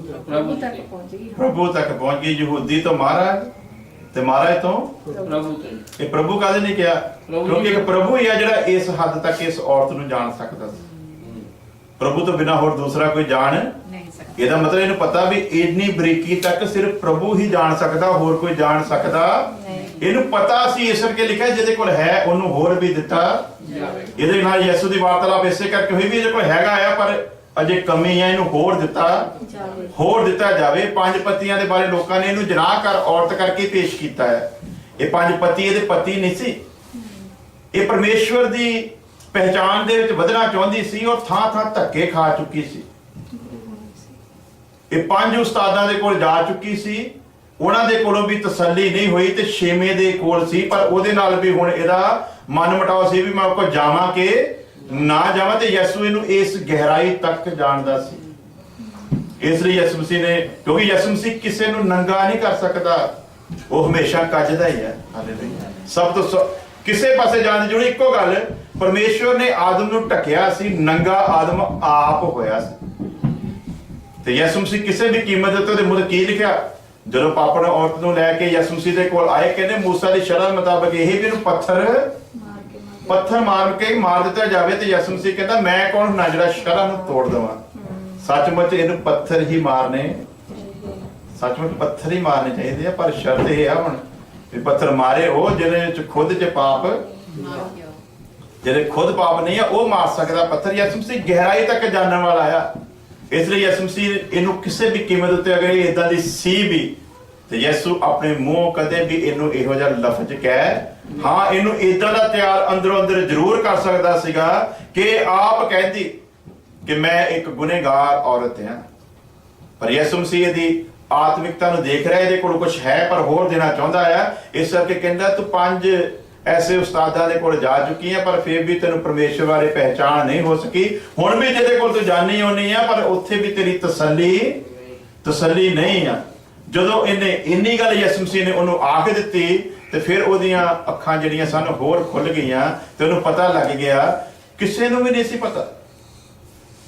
ਤੱਕ। ਪਹੁੰਚ ਗਈ ਪ੍ਰਭੂ ਤੱਕ ਪਹੁੰਚ ਗਈ ਯਹੂਦੀ ਤੋਂ ਮਹਾਰਾਜ ਤੇ ਮਹਾਰਾਜ ਤੋਂ ਪ੍ਰਭੂ ਤੇ ਇਹ ਪ੍ਰਭੂ ਕਾਹਦੇ ਨਹੀਂ ਕਿਹਾ? ਕਿਉਂਕਿ ਇੱਕ ਪ੍ਰਭੂ ਹੀ ਆ ਜਿਹੜਾ ਇਸ ਹੱਦ ਤੱਕ ਇਸ ਔਰਤ ਨੂੰ ਜਾਣ ਸਕਦਾ ਸੀ। ਪ੍ਰਭੂ ਤੋਂ ਬਿਨਾ ਹੋਰ ਦੂਸਰਾ ਕੋਈ ਜਾਣ ਨਹੀਂ ਸਕਦਾ। ਇਹਦਾ ਮਤਲਬ ਇਹਨੂੰ ਪਤਾ ਵੀ ਇੰਨੀ ਬਰੀਕੀ ਤੱਕ ਸਿਰਫ ਪ੍ਰਭੂ ਹੀ ਜਾਣ ਸਕਦਾ ਹੋਰ ਕੋਈ ਜਾਣ ਸਕਦਾ। ਇਹਨੂੰ ਪਤਾ ਸੀ ਇਸ ਕਰਕੇ ਲਿਖਿਆ ਜਿਹਦੇ ਕੋਲ ਹੈ ਉਹਨੂੰ ਹੋਰ ਵੀ ਦਿੱਤਾ। ਇਹਦੇ ਨਾਲ ਯਿਸੂ ਦੀ ਵਾਰਤਾਲਾਪ ਇਸੇ ਕਰਕੇ ਹੋਈ ਵੀ ਇਹਦੇ ਕੋਲ ਹੈਗਾ ਆ ਪਰ ਅਜੇ ਕਮੀ ਆ ਇਹਨੂੰ ਹੋਰ ਦਿੱਤਾ। ਹੋਰ ਦਿੱਤਾ ਜਾਵੇ। ਪੰਜ ਪਤੀਆਂ ਦੇ ਬਾਰੇ ਲੋਕਾਂ ਨੇ ਇਹਨੂੰ ਜਨਾਹ ਕਰ ਔਰਤ ਕਰਕੇ ਪੇਸ਼ ਕੀਤਾ ਹੈ। ਇਹ ਪੰਜ ਪਤੀ ਇਹਦੇ ਪਤੀ ਨਹੀਂ ਸੀ। ਇਹ ਪਰਮੇਸ਼ਵਰ ਦੀ ਪਹਿਚਾਨ ਦੇ ਵਿੱਚ ਵਧਣਾ ਚਾਹੁੰਦੀ ਸੀ ਔਰ ਥਾਂ ਥਾਂ ਧੱਕੇ ਖਾ ਚੁੱਕੀ ਸੀ। ਇਹ ਪੰਜ ਉਸਤਾਦਾਂ ਦੇ ਕੋਲ ਜਾ ਚੁੱਕੀ ਸੀ। ਉਹਨਾਂ ਦੇ ਕੋਲੋਂ ਵੀ ਤਸੱਲੀ ਨਹੀਂ ਹੋਈ ਤੇ ਛੇਵੇਂ ਦੇ ਕੋਲ ਸੀ, ਪਰ ਉਹਦੇ ਨਾਲ ਵੀ ਹੁਣ ਇਹਦਾ ਮਨ ਮਟਾਓ ਸੀ ਵੀ ਮੈਂ ਉਹ ਜਾਵਾਂ ਕਿ ਨਾ ਜਾਵਾਂ ਤੇ ਯਿਸੂ ਇਹਨੂੰ ਇਸ ਗਹਿਰਾਈ ਤੱਕ ਜਾਣਦਾ ਸੀ। ਇਸ ਲਈ ਯਿਸੂ ਮਸੀਹ ਨੇ, ਕਿਉਂਕਿ ਯਿਸੂ ਮਸੀਹ ਕਿਸੇ ਨੂੰ ਨੰਗਾ ਨਹੀਂ ਕਰ ਸਕਦਾ, ਉਹ ਹਮੇਸ਼ਾ ਕੱਜਦਾ ਹੀ ਹੈ। ਹਾਲੇਲੂਇਆ ਸਭ ਤੋਂ ਸ- ਕਿਸੇ ਪਾਸੇ ਜਾਣ ਦੀ ਜੁੜੀ ਇੱਕੋ ਗੱਲ, ਪਰਮੇਸ਼ਵਰ ਨੇ ਆਦਮ ਨੂੰ ਢੱਕਿਆ ਸੀ, ਨੰਗਾ ਆਦਮ ਆਪ ਹੋਇਆ ਸੀ। ਤੇ ਯਿਸੂ ਮਸੀਹ ਕਿਸੇ ਵੀ ਕੀਮਤ ਦੇ ਉੱਤੇ ਉਹਦੇ ਮੁੱਢ ਕੀ ਲਿਖਿਆ? ਜਦੋਂ ਪਾਪਣ ਔਰਤ ਨੂੰ ਲੈ ਕੇ ਯਿਸੂ ਮਸੀਹ ਦੇ ਕੋਲ ਆਏ ਕਹਿੰਦੇ ਮੂਸਾ ਦੀ ਸ਼ਰ੍ਹਾ ਮੁਤਾਬਕ ਇਹ ਵੀ ਇਹਨੂੰ ਪੱਥਰ ਮਾਰ ਕੇ ਮਾਰ ਪੱਥਰ ਮਾਰ ਕੇ ਮਾਰ ਦਿੱਤਾ ਜਾਵੇ ਤੇ ਯਿਸੂ ਮਸੀਹ ਕਹਿੰਦਾ ਮੈਂ ਕੌਣ ਹੁੰਨਾ ਜਿਹੜਾ ਸ਼ਰਾਂ ਨੂੰ ਤੋੜ ਦੇਵਾਂ? ਸੱਚਮੁੱਚ ਇਹਨੂੰ ਪੱਥਰ ਹੀ ਮਾਰਨੇ ਸੱਚਮੁੱਚ ਪੱਥਰ ਹੀ ਮਾਰਨੇ ਚਾਹੀਦੇ ਆ ਪਰ ਸ਼ਰਤ ਇਹ ਆ ਹੁਣ ਵੀ ਪੱਥਰ ਮਾਰੇ ਉਹ ਜਿਹਦੇ ਚ ਖੁਦ ਚ ਪਾਪ ਜਿਹੜੇ ਖੁਦ ਪਾਪ ਨਹੀਂ ਆ ਉਹ ਮਾਰ ਸਕਦਾ ਪੱਥਰ। ਯਿਸੂ ਮਸੀਹ ਗਹਿਰਾਈ ਤੱਕ ਜਾਣਨ ਵਾਲਾ ਆ। ਇਸ ਲਈ ਯਿਸੂ ਮਸੀਹ ਇਹਨੂੰ ਕਿਸੇ ਵੀ ਕੀਮਤ ਉੱਤੇ ਅਗਰ ਇਹ ਇਦਾਂ ਦੀ ਸੀ ਵੀ ਤੇ ਯਿਸੂ ਆਪਣੇ ਮੂੰਹ ਕਦੇ ਵੀ ਇਹਨੂੰ ਇਹੋ ਜਿਹਾ ਲਫ਼ਜ਼ ਕਹਿ, ਹਾਂ, ਇਹਨੂੰ ਇਦਾਂ ਦਾ ਤਿਆਰ ਅੰਦਰੋਂ ਅੰਦਰ ਜ਼ਰੂਰ ਕਰ ਸਕਦਾ ਸੀਗਾ ਕਿ ਆਪ ਕਹਿੰਦੀ ਕਿ ਮੈਂ ਇੱਕ ਗੁਨੇਗਾਰ ਔਰਤ ਹਾਂ। ਪਰ ਯਿਸੂ ਮਸੀਹ ਦੀ ਆਤਮਿਕਤਾ ਨੂੰ ਦੇਖ ਰਿਹਾ, ਇਹਦੇ ਕੋਲ ਕੁਝ ਹੈ ਪਰ ਹੋਰ ਦੇਣਾ ਚਾਹੁੰਦਾ ਆ। ਇਸ ਕਰਕੇ ਕਹਿੰਦਾ, ਤੂੰ ਪੰਜ ਐਸੇ ਉਸਤਾਦਾਂ ਦੇ ਕੋਲ ਜਾ ਚੁੱਕੀ ਹੈ ਪਰ ਫਿਰ ਵੀ ਤੈਨੂੰ ਪਰਮੇਸ਼ਵਰ ਬਾਰੇ ਪਹਿਚਾਣ ਨਹੀਂ ਹੋ ਸਕੀ। ਹੁਣ ਵੀ ਜਿਹਦੇ ਕੋਲ ਤੂੰ ਜਾਣੀ ਹੋਣੀ ਆ, ਪਰ ਉੱਥੇ ਵੀ ਤੇਰੀ ਤਸੱਲੀ ਤਸੱਲੀ ਨਹੀਂ ਆ। ਜਦੋਂ ਇਹਨੇ ਇੰਨੀ ਗੱਲ ਯਿਸੂ ਮਸੀਹ ਨੇ ਉਹਨੂੰ ਆਖ ਦਿੱਤੀ ਤੇ ਫਿਰ ਉਹਦੀਆਂ ਅੱਖਾਂ ਜਿਹੜੀਆਂ ਸਨ ਹੋਰ ਖੁੱਲ ਗਈਆਂ ਤੇ ਉਹਨੂੰ ਪਤਾ ਲੱਗ ਗਿਆ ਕਿਸੇ ਨੂੰ ਵੀ ਨਹੀਂ ਸੀ ਪਤਾ।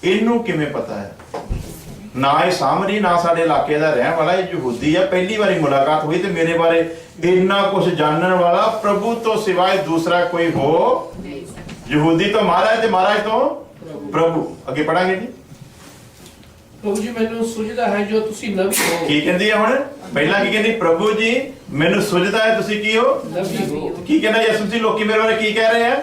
ਇਹਨੂੰ ਕਿਵੇਂ ਪਤਾ ਹੈ? ਨਾ ਇਹ ਸਾਮਰੀ ਨਾ ਸਾਡੇ ਇਲਾਕੇ ਦਾ ਰਹਿਣ ਵਾਲਾ ਇਹ ਯਹੂਦੀ ਆ ਪਹਿਲੀ ਵਾਰੀ ਮੁਲਾਕਾਤ ਹੋਈ ਤੇ ਮੇਰੇ ਬਾਰੇ ਇੰਨਾ ਕੁਝ ਜਾਣਨ ਵਾਲਾ ਪ੍ਰਭੂ ਤੋਂ ਸਿਵਾਏ ਦੂਸਰਾ ਕੋਈ ਹੋ ਯਹੂਦੀ ਤੋਂ ਮਹਾਰਾਜ ਤੇ ਮਹਾਰਾਜ ਤੋਂ ਪ੍ਰਭੂ। ਅੱਗੇ ਪੜਾਂਗੇ ਜੀ। ਪ੍ਰਭੂ ਜੀ ਮੈਨੂੰ ਸੁਝਦਾ ਹੈ ਜੋ ਤੁਸੀਂ ਨਵੀ ਹੋ। ਕੀ ਕਹਿੰਦੀ ਹੈ ਹੁਣ? ਪਹਿਲਾਂ ਕੀ ਕਹਿੰਦੀ? ਪ੍ਰਭੂ ਜੀ ਮੈਨੂੰ ਸੁਝਦਾ ਹੈ ਤੁਸੀਂ ਕੀ ਹੋ? ਨਵੀ ਹੋ। ਕੀ ਕਹਿੰਦਾ ਯਿਸੂ ਜੀ ਲੋਕੀ ਮੇਰੇ ਬਾਰੇ ਕੀ ਕਹਿ ਰਹੇ ਆ?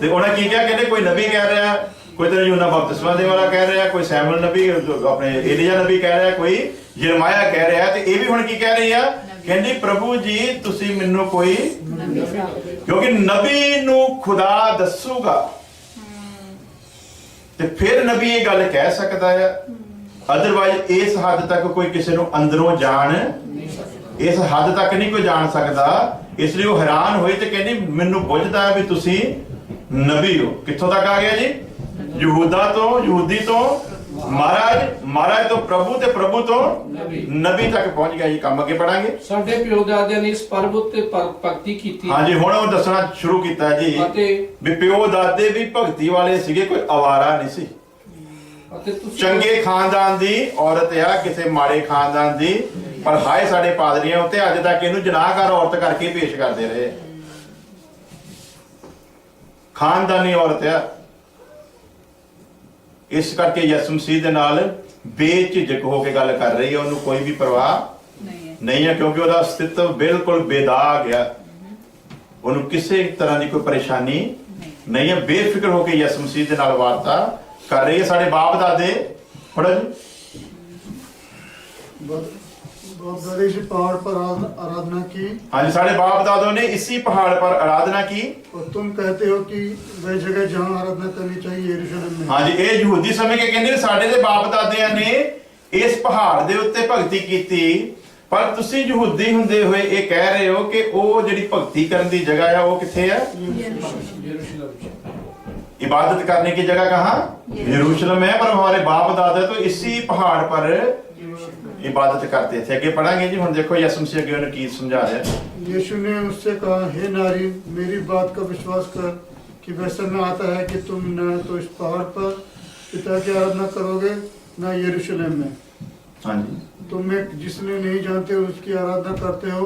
ਤੇ ਉਹਨਾਂ ਕੀ ਕਿਹਾ? ਕਹਿੰਦੇ ਕੋਈ ਨਬੀ ਕਹਿ ਰਿਹਾ ਕੋਈ ਤਾਂ ਯੂਨਾ ਬਪਤਿਸਮਾ ਦੇ ਵਾਲਾ ਕਹਿ ਰਿਹਾ ਕੋਈ ਸੈਮੂਅਲ ਨਬੀ ਆਪਣੇ ਏਲੀਆ ਨਬੀ ਕਹਿ ਰਿਹਾ ਕੋਈ ਯਰਮਾਇਆ ਕਹਿ ਰਿਹਾ ਤੇ ਇਹ ਵੀ ਹੁਣ ਕੀ ਕਹਿ ਰਹੀ ਆ? ਕਹਿੰਦੀ ਪ੍ਰਭੂ ਜੀ ਤੁਸੀਂ ਮੈਨੂੰ ਕੋਈ ਕਿਉਂਕਿ ਨਬੀ ਨੂੰ ਖੁਦਾ ਦੱਸੂਗਾ। ਤੇ ਫਿਰ ਨਬੀ ਇਹ ਗੱਲ ਕਹਿ ਸਕਦਾ ਆ ਅਦਰਵਾਈਜ਼ ਇਸ ਹੱਦ ਤੱਕ ਕੋਈ ਕਿਸੇ ਨੂੰ ਅੰਦਰੋਂ ਜਾਣ ਇਸ ਹੱਦ ਤੱਕ ਨਹੀਂ ਕੋਈ ਜਾਣ ਸਕਦਾ, ਇਸ ਲਈ ਉਹ ਹੈਰਾਨ ਹੋਈ ਤੇ ਕਹਿੰਦੀ, ਮੈਨੂੰ ਬੁੱਝਦਾ ਵੀ ਤੁਸੀਂ ਨਬੀ ਹੋ। ਕਿੱਥੋਂ ਤੱਕ ਆ ਗਿਆ ਜੀ? ਯਹੂਦਾ ਤੋਂ, ਯਹੂਦੀ ਤੋਂ ਮਹਾਰਾਜ ਮਹਾਰਾਜ ਤੋਂ ਪ੍ਰਭੂ ਤੇ ਪ੍ਰਭੂ ਤੋਂ ਨਬੀ। ਨਬੀ ਤੱਕ ਪਹੁੰਚ ਗਿਆ ਜੀ ਕੰਮ ਅੱਗੇ ਪੜਾਂਗੇ। ਸਾਡੇ ਪਿਓ ਦਾਦਿਆਂ ਨੇ ਇਸ ਪਰਬ ਉੱਤੇ ਭਗਤੀ ਕੀਤੀ। ਹਾਂਜੀ ਹੁਣ ਉਹ ਦੱਸਣਾ ਸ਼ੁਰੂ ਕੀਤਾ ਜੀ ਅਤੇ ਵੀ ਪਿਓ ਦਾਦੇ ਵੀ ਭਗਤੀ ਵਾਲੇ ਸੀਗੇ ਕੋਈ ਆਵਾਰਾ ਨਹੀਂ ਸੀ। ਅਤੇ ਤੁਸੀਂ ਚੰਗੇ ਖਾਨਦਾਨ ਦੀ ਔਰਤ ਆ ਕਿਸੇ ਮਾੜੇ ਖਾਨਦਾਨ ਦੀ ਪਰ ਹਾਏ ਸਾਡੇ ਪਾਦਰੀਆਂ ਉੱਤੇ ਅੱਜ ਤੱਕ ਇਹਨੂੰ ਜਨਾਹਕਾਰ ਔਰਤ ਕਰਕੇ ਪੇਸ਼ ਕਰਦੇ ਰਹੇ। ਖਾਨਦਾਨੀ ਔਰਤ ਆ। ਇਸ ਕਰਕੇ ਯਿਸੂ ਮਸੀਹ ਦੇ ਨਾਲ ਬੇਝਿਜਕ ਹੋ ਕੇ ਗੱਲ ਕਰ ਰਹੀ ਹੈ। ਉਹਨੂੰ ਕੋਈ ਵੀ ਪਰਵਾਹ ਨਹੀਂ ਹੈ। ਕਿਉਂਕਿ ਉਹਦਾ ਅਸਤਿਤਵ ਬਿਲਕੁਲ ਬੇਦਾਗ ਆ ਉਹਨੂੰ ਕਿਸੇ ਤਰ੍ਹਾਂ ਦੀ ਕੋਈ ਪਰੇਸ਼ਾਨੀ ਨਹੀਂ। ਹੈ। ਬੇਫਿਕਰ ਹੋ ਕੇ ਯਿਸੂ ਮਸੀਹ ਦੇ ਨਾਲ ਵਾਰਤਾ ਕਰ ਰਹੀ ਹੈ। ਸਾਡੇ ਬਾਪ ਦਾਦੇ ਪੜੋ ਜੀ। और गणेश पहाड़ पर आराधना की हाँ जी साढ़े बाप दादों ने इसी पहाड़ पर आराधना की और तुम कहते हो कि वह जगह जहाँ आराधना करनी चाहिए यरूशलेम में हाँ जी ये यहूदी समय के कहने साढ़े ਦੇ ਬਾਪ ਦਾਦਿਆਂ ਨੇ ਇਸ ਪਹਾੜ ਦੇ ਉੱਤੇ ਭਗਤੀ ਕੀਤੀ ਪਰ ਤੁਸੀਂ ਯਹੂਦੀ ਹੁੰਦੇ ਹੋਏ ਇਹ ਕਹਿ ਰਹੇ ਹੋ ਕਿ ਉਹ ਜਿਹੜੀ ਭਗਤੀ ਕਰਨ ਦੀ ਜਗ੍ਹਾ ਆ ਉਹ ਕਿੱਥੇ ਆ इबादत करने की जगह कहाँ यरूशलेम है पर हमारे बाप दादा तो इसी पहाड़ पर इबादत करते थे। आगे पढ़ांगे जी हम देखो यसु मसीह अगे उन्हें की समझा रहे हैं। यीशु ने उससे कहा हे नारी मेरी बात का विश्वास कर कि वैसा में आता है कि तुम न तो इस पहाड़ पर पिता की आराधना करोगे न यरूशलेम में। हाँ जी। तुम में जिसने नहीं जानते उसकी आराधना करते हो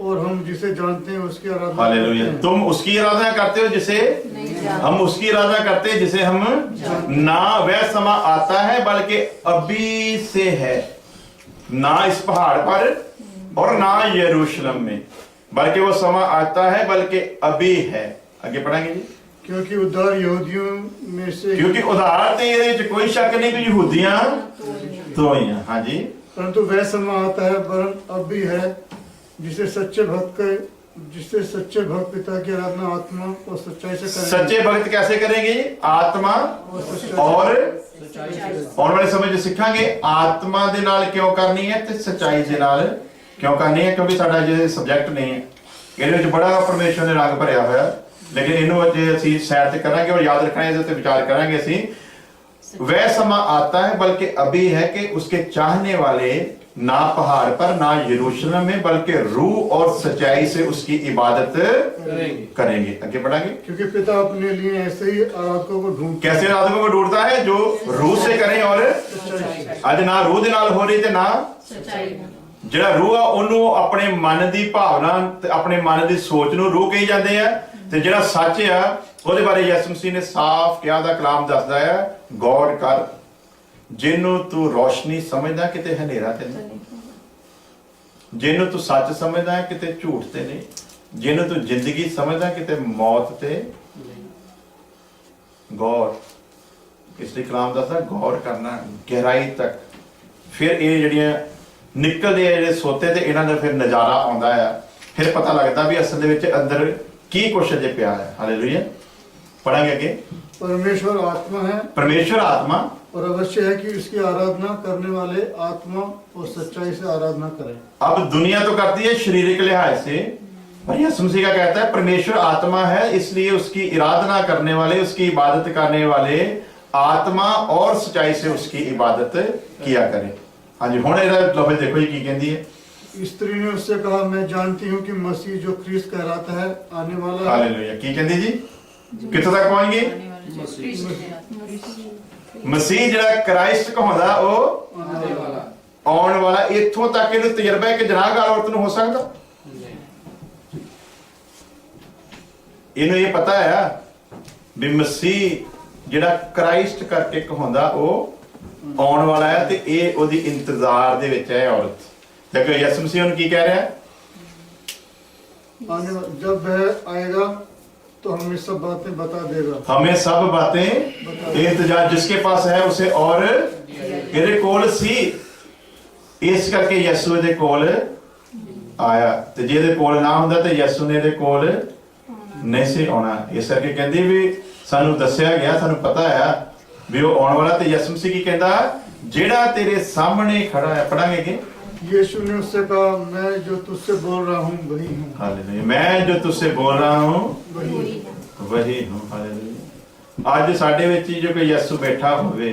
और हम जिसे जानते हैं उसकी आराधना हालेलुया करते हैं। तुम उसकी आराधना करते हो जिसे हम उसकी आराधना करते हैं जिसे हम ना वह समा आता है बल्कि अभी से है। ना इस पहाड़ पर और ना यरूशलेम में बल्कि वो समा आता है बल्कि अभी है आगे पढ़ाएंगे जी क्योंकि उद्धार यहूदियों में से ਕਿਉਂਕਿ ਉਦਾਹਰਣ ਤੇ ਇਹਦੇ ਵਿੱਚ ਕੋਈ ਸ਼ੱਕ ਨਹੀਂ ਕਿ ਯਹੂਦੀਆਂ ਤੋਂ ਹੀ ਆ ਹਾਂਜੀ परंतु वह समय आता है वरन अब भी है जिसे सच्चे भक्त के जिससे सच्चे भक्त पिता की आराधना आत्मा और सच्चाई से करेंगे ਸੱਚੇ ਭਗਤ कैसे करेंगे ਆਤਮਾ और सच्चाई ਔਰ ਸੱਚਾਈ ਸੇ। ਆਉਣ ਵਾਲੇ ਸਮੇਂ 'ਚ ਸਿੱਖਾਂਗੇ ਆਤਮਾ ਦੇ ਨਾਲ ਕਿਉਂ ਕਰਨੀ ਹੈ ਤੇ ਸੱਚਾਈ ਦੇ ਨਾਲ ਕਿਉਂ ਕਰਨੀ ਹੈ ਕਿਉਂਕਿ ਸਾਡਾ ਜੇ ਸਬਜੈਕਟ ਨਹੀਂ ਹੈ ਇਹਦੇ ਵਿੱਚ ਬੜਾ ਪਰਮੇਸ਼ਰ ਨੇ ਰੰਗ ਭਰਿਆ ਹੋਇਆ ਲੇਕਿਨ ਇਹਨੂੰ ਅੱਜ ਅਸੀਂ ਸਾਈਡ ਤੇ ਕਰਾਂਗੇ ਔਰ ਯਾਦ ਰੱਖਣਾ ਇਹਦੇ ਉੱਤੇ ਵਿਚਾਰ ਕਰਾਂਗੇ ਅਸੀਂ वह समा आता है बल्कि अभी है कि उसके चाहने वाले ना पहाड़ पर ना यरूशलेम में बल्कि रूह और सच्चाई से उसकी इबादत करेंगे करेंगे आगे बढ़ाएंगे क्योंकि पिता अपने लिए ऐसे ही आराधकों को ढूंढते कैसे आदमी को ढूंढता है जो रूह से करें और ਅੱਜ ਨਾ ਰੂਹ ਦੇ ਨਾਲ ਹੋ ਰਹੀ ਤੇ ਨਾ ਸਚਾਈ ਜਿਹੜਾ ਰੂਹ ਆ ਉਹਨੂੰ ਆਪਣੇ ਮਨ ਦੀ ਭਾਵਨਾ ਤੇ ਆਪਣੇ ਮਨ ਦੀ ਸੋਚ ਨੂੰ ਰੂਹ ਕਹੀ ਜਾਂਦੇ ਆ ਤੇ ਜਿਹੜਾ ਸੱਚ ਆ ਉਹਦੇ ਬਾਰੇ ਯਿਸੂ ਮਸੀਹ ਨੇ ਸਾਫ਼ ਕਿਹਾ ਦਾ ਕਲਾਮ ਦੱਸਦਾ ਹੈ ਗੌਰ ਕਰ ਜਿਹਨੂੰ ਤੂੰ ਰੋਸ਼ਨੀ ਸਮਝਦਾ ਕਿਤੇ ਹਨੇਰਾ ਤੇ ਨਹੀਂ? ਜਿਹਨੂੰ ਤੂੰ ਸੱਚ ਸਮਝਦਾ ਹੈ ਕਿਤੇ ਝੂਠ ਤੇ ਨਹੀਂ? ਜਿਹਨੂੰ ਤੂੰ ਜ਼ਿੰਦਗੀ ਸਮਝਦਾ ਕਿਤੇ ਮੌਤ ਤੇ ਗੌਰ। ਇਸ ਲਈ ਕਲਾਮ ਦੱਸਦਾ, ਗੌਰ ਕਰਨਾ ਗਹਿਰਾਈ ਤੱਕ। ਫਿਰ ਇਹ ਜਿਹੜੀਆਂ ਨਿਕਲਦੇ ਆ ਜਿਹੜੇ ਸੋਤੇ ਤੇ ਇਹਨਾਂ ਦਾ ਫਿਰ ਨਜ਼ਾਰਾ ਆਉਂਦਾ ਆ। ਫਿਰ ਪਤਾ ਲੱਗਦਾ ਵੀ ਅਸਲ ਦੇ ਵਿੱਚ ਅੰਦਰ ਕੀ ਕੁਛ ਅਜੇ ਪਿਆ ਹੈ। ਹਾਲੇਲੂਇਆ पढ़ा गया के परमेश्वर आत्मा है। परमेश्वर आत्मा। और अवश्य है कि उसकी आराधना करने वाले आत्मा और सच्चाई से आराधना करें। अब दुनिया तो करती है शरीर के लिहाज से पर का कहता है परमेश्वर आत्मा है इसलिए उसकी आराधना करने वाले उसकी इबादत करने वाले आत्मा और सच्चाई से उसकी इबादत किया करें। हाँ जी हूँ लफज देखो जी की कहती है। स्त्री ने उससे कहा मैं जानती हूँ कि मसीह जो ख्रीस कहलाता है आने वाला है। की कहती जी? ਕਿੱਥੋਂ ਤੱਕ ਪਹੁੰਚ ਗਏ? ਮਸੀਹ ਜਿਹੜਾ ਕ੍ਰਾਈਸਟ ਕਹਾਉਂਦਾ, ਉਹ ਆਉਣ ਵਾਲਾ, ਇੱਥੋਂ ਤੱਕ ਇਹਨੂੰ ਤਜਰਬਾ ਹੈ ਕਿ ਜਨਾਹਗਾਰ ਔਰਤ ਨੂੰ ਹੋ ਸਕਦਾ? ਇਹਨੂੰ ਇਹ ਪਤਾ ਹੈ ਵੀ ਮਸੀਹ ਜਿਹੜਾ ਕ੍ਰਾਈਸਟ ਕਰਕੇ ਕਹਾਉਂਦਾ, ਉਹ ਆਉਣ ਵਾਲਾ ਹੈ ਤੇ ਇਹ ਉਹਦੀ ਇੰਤਜ਼ਾਰ ਦੇ ਵਿੱਚ ਹੈ ਔਰਤ। ਦੇਖੋ ਯਿਸੂ ਮਸੀਹ ਉਹਨੂੰ ਕੀ ਕਹਿ ਰਿਹਾ ਹੈ? ਜਦ ਆਏਗਾ तो हमें सब बातें बता देगा हमें सब बातें इंतजार जिसके पास है उसे और ਇਹਦੇ ਕੋਲ ਸੀ ਇਸ ਕਰਕੇ ਯਿਸੂ ਇਹਦੇ ਕੋਲ ਆਇਆ ਤੇ ਜੇ ਇਹਦੇ ਕੋਲ ਨਾ ਹੁੰਦਾ ਤੇ ਯਿਸੂ ਨੇ ਇਹਦੇ ਕੋਲ ਨਹੀਂ ਸੀ ਆਉਣਾ ਇਸ ਕਰਕੇ ਕਹਿੰਦੀ ਵੀ ਸਾਨੂੰ ਦੱਸਿਆ ਗਿਆ ਸਾਨੂੰ ਪਤਾ ਆ ਵੀ ਉਹ ਆਉਣ ਵਾਲਾ ਤੇ ਯਿਸੂ ਮਸੀਹ ਕੀ ਕਹਿੰਦਾ ਜਿਹੜਾ ਤੇਰੇ ਸਾਹਮਣੇ ਖੜਾ ਹੈ ਪੜਾਂਗੇ ਕਿ यीशु ने उससे कहा मैं जो तुझसे बोल रहा हूँ वही हूँ हालेलुया मैं ਜੋ ਤੁਸੇ ਬੋਲ ਰਹਾ ਹੂੰ वही हूँ। ਵਹੀ ਹੂੰ। ਸਾਡੇ ਵਿੱਚ ਹੀ ਕੋਈ ਯਿਸੂ ਬੈਠਾ ਹੋਵੇ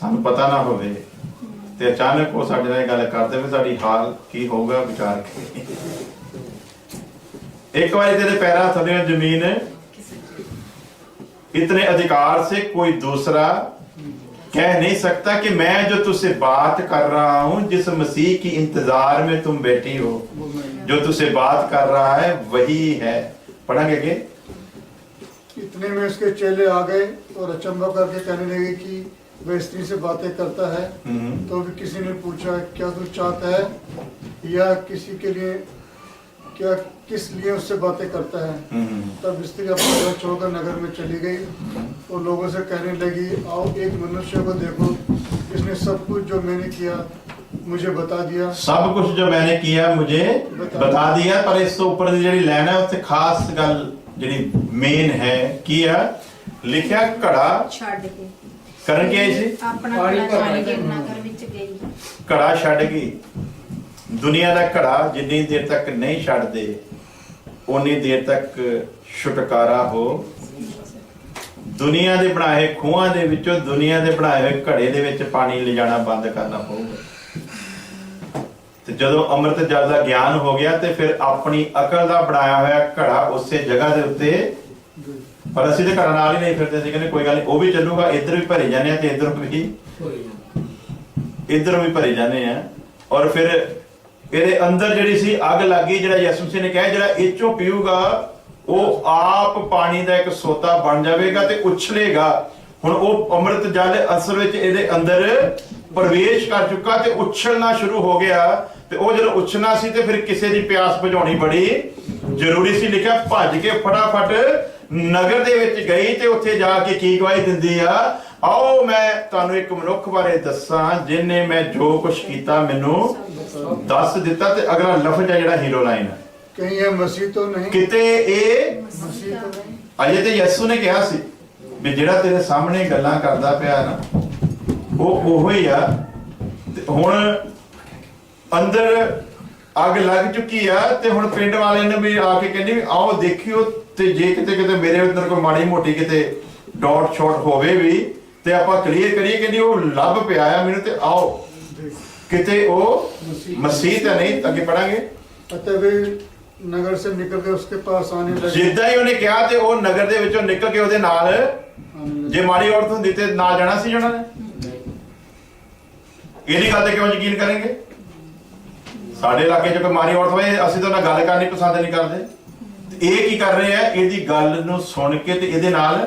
ਸਾਨੂੰ ਪਤਾ ਨਾ ਹੋਵੇ ਤੇ ਅਚਾਨਕ ਉਹ ਸਾਡੇ ਨਾਲ ਗੱਲ ਕਰ ਦੇਵੇ ਸਾਡੀ ਹਾਲ ਕੀ ਹੋਊਗਾ? ਵਿਚਾਰ ਕੇ। ਇੱਕ ਵਾਰੀ ਤੇਰੇ ਪੈਰਾਂ ਥੱਲੇ ਜ਼ਮੀਨ ਇਤਨੇ ਅਧਿਕਾਰ ਸੇ ਕੋਈ ਦੂਸਰਾ कह नहीं सकता कि मैं जो तुझसे बात कर रहा हूँ जिस मसीह की इंतज़ार में तुम बैठी हो जो तुझसे बात कर रहा है वही है। पढ़ेंगे के इतने में उसके चेले आ गए और अचंभा करके कहने लगे कि वह स्त्री से बातें करता है। हम्म, तो भी किसी ने पूछा क्या तू चाहता है या किसी के लिए क्या किस लिए उससे बातें करता है हम्म, तब स्त्री अपना घर छोड़कर नगर में चली गई और लोगों से कहने लगी आओ एक मनुष्य को देखो इसने सब कुछ जो मैंने किया मुझे बता दिया सब कुछ जो मैंने किया मुझे बता दिया पर ਇਸ ਤੋਂ ਉੱਪਰ ਦੀ ਜਿਹੜੀ ਲਾਈਨ ਹੈ ਉੱਥੇ ਖਾਸ ਗੱਲ ਜਿਹੜੀ ਮੇਨ ਹੈ ਕੀ ਆ ਲਿਖਿਆ ਘੜਾ ਛੱਡ ਕੇ ਕਰਨ ਕੀ ਆਈ ਸੀ ਆਪਣਾ ਪਾਣੀ ਘੜਾ ਭਰਨਾ ਛੱਡ ਕੇ ਹੈ। ਨਗਰ ਵਿੱਚ ਗਈ ਘੜਾ ਛੱਡ ਗਈ ਦੁਨੀਆ ਦਾ ਘੜਾ ਜਿੰਨੀ ਦੇਰ ਤੱਕ ਨਹੀਂ ਛੱਡਦੇ ਉਨੀ ਦੇਰ ਤੱਕ ਛੁਟਕਾਰਾ ਹੋ ਦੁਨੀਆ ਦੇ ਬਣਾਏ ਖੂਹਾਂ ਦੇ ਵਿੱਚੋਂ ਦੁਨੀਆ ਦੇ ਬਣਾਏ ਹੋਏ ਘੜੇ ਦੇ ਵਿੱਚ ਪਾਣੀ ਲਿਜਾਣਾ ਬੰਦ ਕਰਨਾ ਪਊਗਾ। ਤੇ ਜਦੋਂ ਅੰਮ੍ਰਿਤ ਜਲ ਦਾ ਗਿਆਨ ਹੋ ਗਿਆ ਤੇ ਫਿਰ ਆਪਣੀ ਅਕਲ ਦਾ ਬਣਾਇਆ ਹੋਇਆ ਘੜਾ ਉਸੇ ਜਗ੍ਹਾ ਦੇ ਉੱਤੇ ਪਰ ਅਸੀਂ ਤੇ ਘੜਾ ਨਾਲ ਹੀ ਨਹੀਂ ਫਿਰਦੇ ਸੀ ਕਹਿੰਦੇ ਕੋਈ ਗੱਲ ਨਹੀਂ ਉਹ ਵੀ ਚੱਲੂਗਾ ਇੱਧਰ ਵੀ ਭਰੇ ਜਾਂਦੇ ਆ ਤੇ ਇੱਧਰ ਵੀ। ਇੱਧਰ ਵੀ ਭਰੇ ਜਾਂਦੇ ਆ ਔਰ ਫਿਰ ਇਹਦੇ ਅੰਦਰ ਜਿਹੜੀ ਸੀ ਅੱਗ ਲੱਗੀ ਜਿਹੜਾ ਯਿਸੂ ਨੇ ਕਿਹਾ, ਜਿਹੜਾ ਇਹ ਚੋਂ ਪੀਊਗਾ, ਉਹ ਆਪ ਪਾਣੀ ਦਾ ਇੱਕ ਸੋਤਾ ਬਣ ਜਾਵੇਗਾ ਤੇ ਉਛਲੇਗਾ। ਹੁਣ ਉਹ ਅੰਮ੍ਰਿਤ ਜਲ ਅਸਲ ਵਿੱਚ ਇਹਦੇ ਅੰਦਰ ਪ੍ਰਵੇਸ਼ ਕਰ ਚੁੱਕਾ ਤੇ ਉਛਲਣਾ ਸ਼ੁਰੂ ਹੋ ਗਿਆ। ਤੇ ਉਹ ਜਦੋਂ ਉਛਲਣਾ ਸੀ ਤੇ ਫਿਰ ਕਿਸੇ ਦੀ ਪਿਆਸ ਬੁਝਾਉਣੀ ਬੜੀ ਜ਼ਰੂਰੀ ਸੀ। ਲਿਖਿਆ, ਭੱਜ ਕੇ ਫਟਾਫਟ ਨਗਰ ਦੇ ਵਿੱਚ ਗਈ ਤੇ ਉੱਥੇ ਜਾ ਕੇ ਕੀ ਗਵਾਹੀ ਦਿੰਦੀ ਆ? ਆਓ ਮੈਂ ਤੁਹਾਨੂੰ ਇੱਕ ਮਨੁੱਖ ਬਾਰੇ ਦੱਸਾਂ ਜਿਨੇ ਮੈਂ ਜੋ ਕੁਝ ਕੀਤਾ ਮੈਨੂੰ ਦੱਸ ਦਿੱਤਾ ਤੇ ਅਗਲਾ ਲਫ਼ਜ਼ ਹੈ ਜਿਹੜਾ ਹੀਰੋ ਲਾਈਨ ਹੈ। ਕਹੀਂ ਇਹ ਮਸੀਹ ਤੋਂ ਨਹੀਂ। ਕਿਤੇ ਇਹ ਅਜੇ ਤੇ ਯਿਸੂ ਨੇ ਕਿਹਾ ਸੀ ਵੀ ਜਿਹੜਾ ਤੇਰੇ ਸਾਹਮਣੇ ਗੱਲਾਂ ਕਰਦਾ ਪਿਆ ਨਾ ਉਹ ਉਹੋ ਹੀ ਆ। ਹੁਣ ਅੰਦਰ ਅੱਗ ਲੱਗ ਚੁੱਕੀ ਆ ਤੇ ਹੁਣ ਪਿੰਡ ਵਾਲੇ ਨੇ ਵੀ ਆ ਕੇ ਕਹਿੰਦੇ ਆਓ ਦੇਖਿਓ ਤੇ ਜੇ ਕਿਤੇ ਕਿਤੇ ਮੇਰੇ ਅੰਦਰ ਕੋਈ ਮਾੜੀ ਮੋਟੀ ਕਿਤੇ ਡਾਟ ਸ਼ਾਟ ਹੋਵੇ ਵੀ ਤੇ ਆਪਾਂ ਕਲੀਅਰ ਕਰੀਏ ਕਿ ਉਹ ਲੱਭ ਪਿਆ ਆ ਮੈਨੂੰ ਤੇ ਆਓ। ਕਿਤੇ ਉਹ ਮਸੀਹ ਤਾਂ ਨਹੀਂ ਅੱਗੇ ਪੜਾਂਗੇ। ਅਤੇ ਵੇ ਨਗਰ ਸੇ ਨਿਕਲ ਕੇ ਉਸਕੇ ਪਾਸ ਆਣੇ ਲੱਗੇ। ਜਿੱਦਾਂ ਹੀ ਉਹਨੇ ਕਿਹਾ ਤੇ ਉਹ ਨਗਰ ਦੇ ਵਿੱਚੋਂ ਨਿਕਲ ਕੇ ਉਹਦੇ ਨਾਲ ਜੇ ਮਾੜੀ ਔਰਤ ਹੁੰਦੀ ਤੇ ਨਾਲ ਜਾਣਾ ਸੀ ਜਣਾ ਨੇ? ਇਹਦੀ ਗੱਲ ਤੇ ਕਿਉਂ ਯਕੀਨ ਕਰਾਂਗੇ ਸਾਡੇ ਇਲਾਕੇ 'ਚ ਕੋਈ ਮਾੜੀ ਔਰਤ ਹੋਏ ਅਸੀਂ ਤਾਂ ਗੱਲ ਕਰਨੀ ਪਸੰਦ ਨਹੀਂ ਕਰਦੇ। ਇਹ ਕੀ ਕਰ ਰਹੇ ਆ? ਇਹਦੀ ਗੱਲ ਨੂੰ ਸੁਣ ਕੇ ਤੇ ਇਹਦੇ ਨਾਲ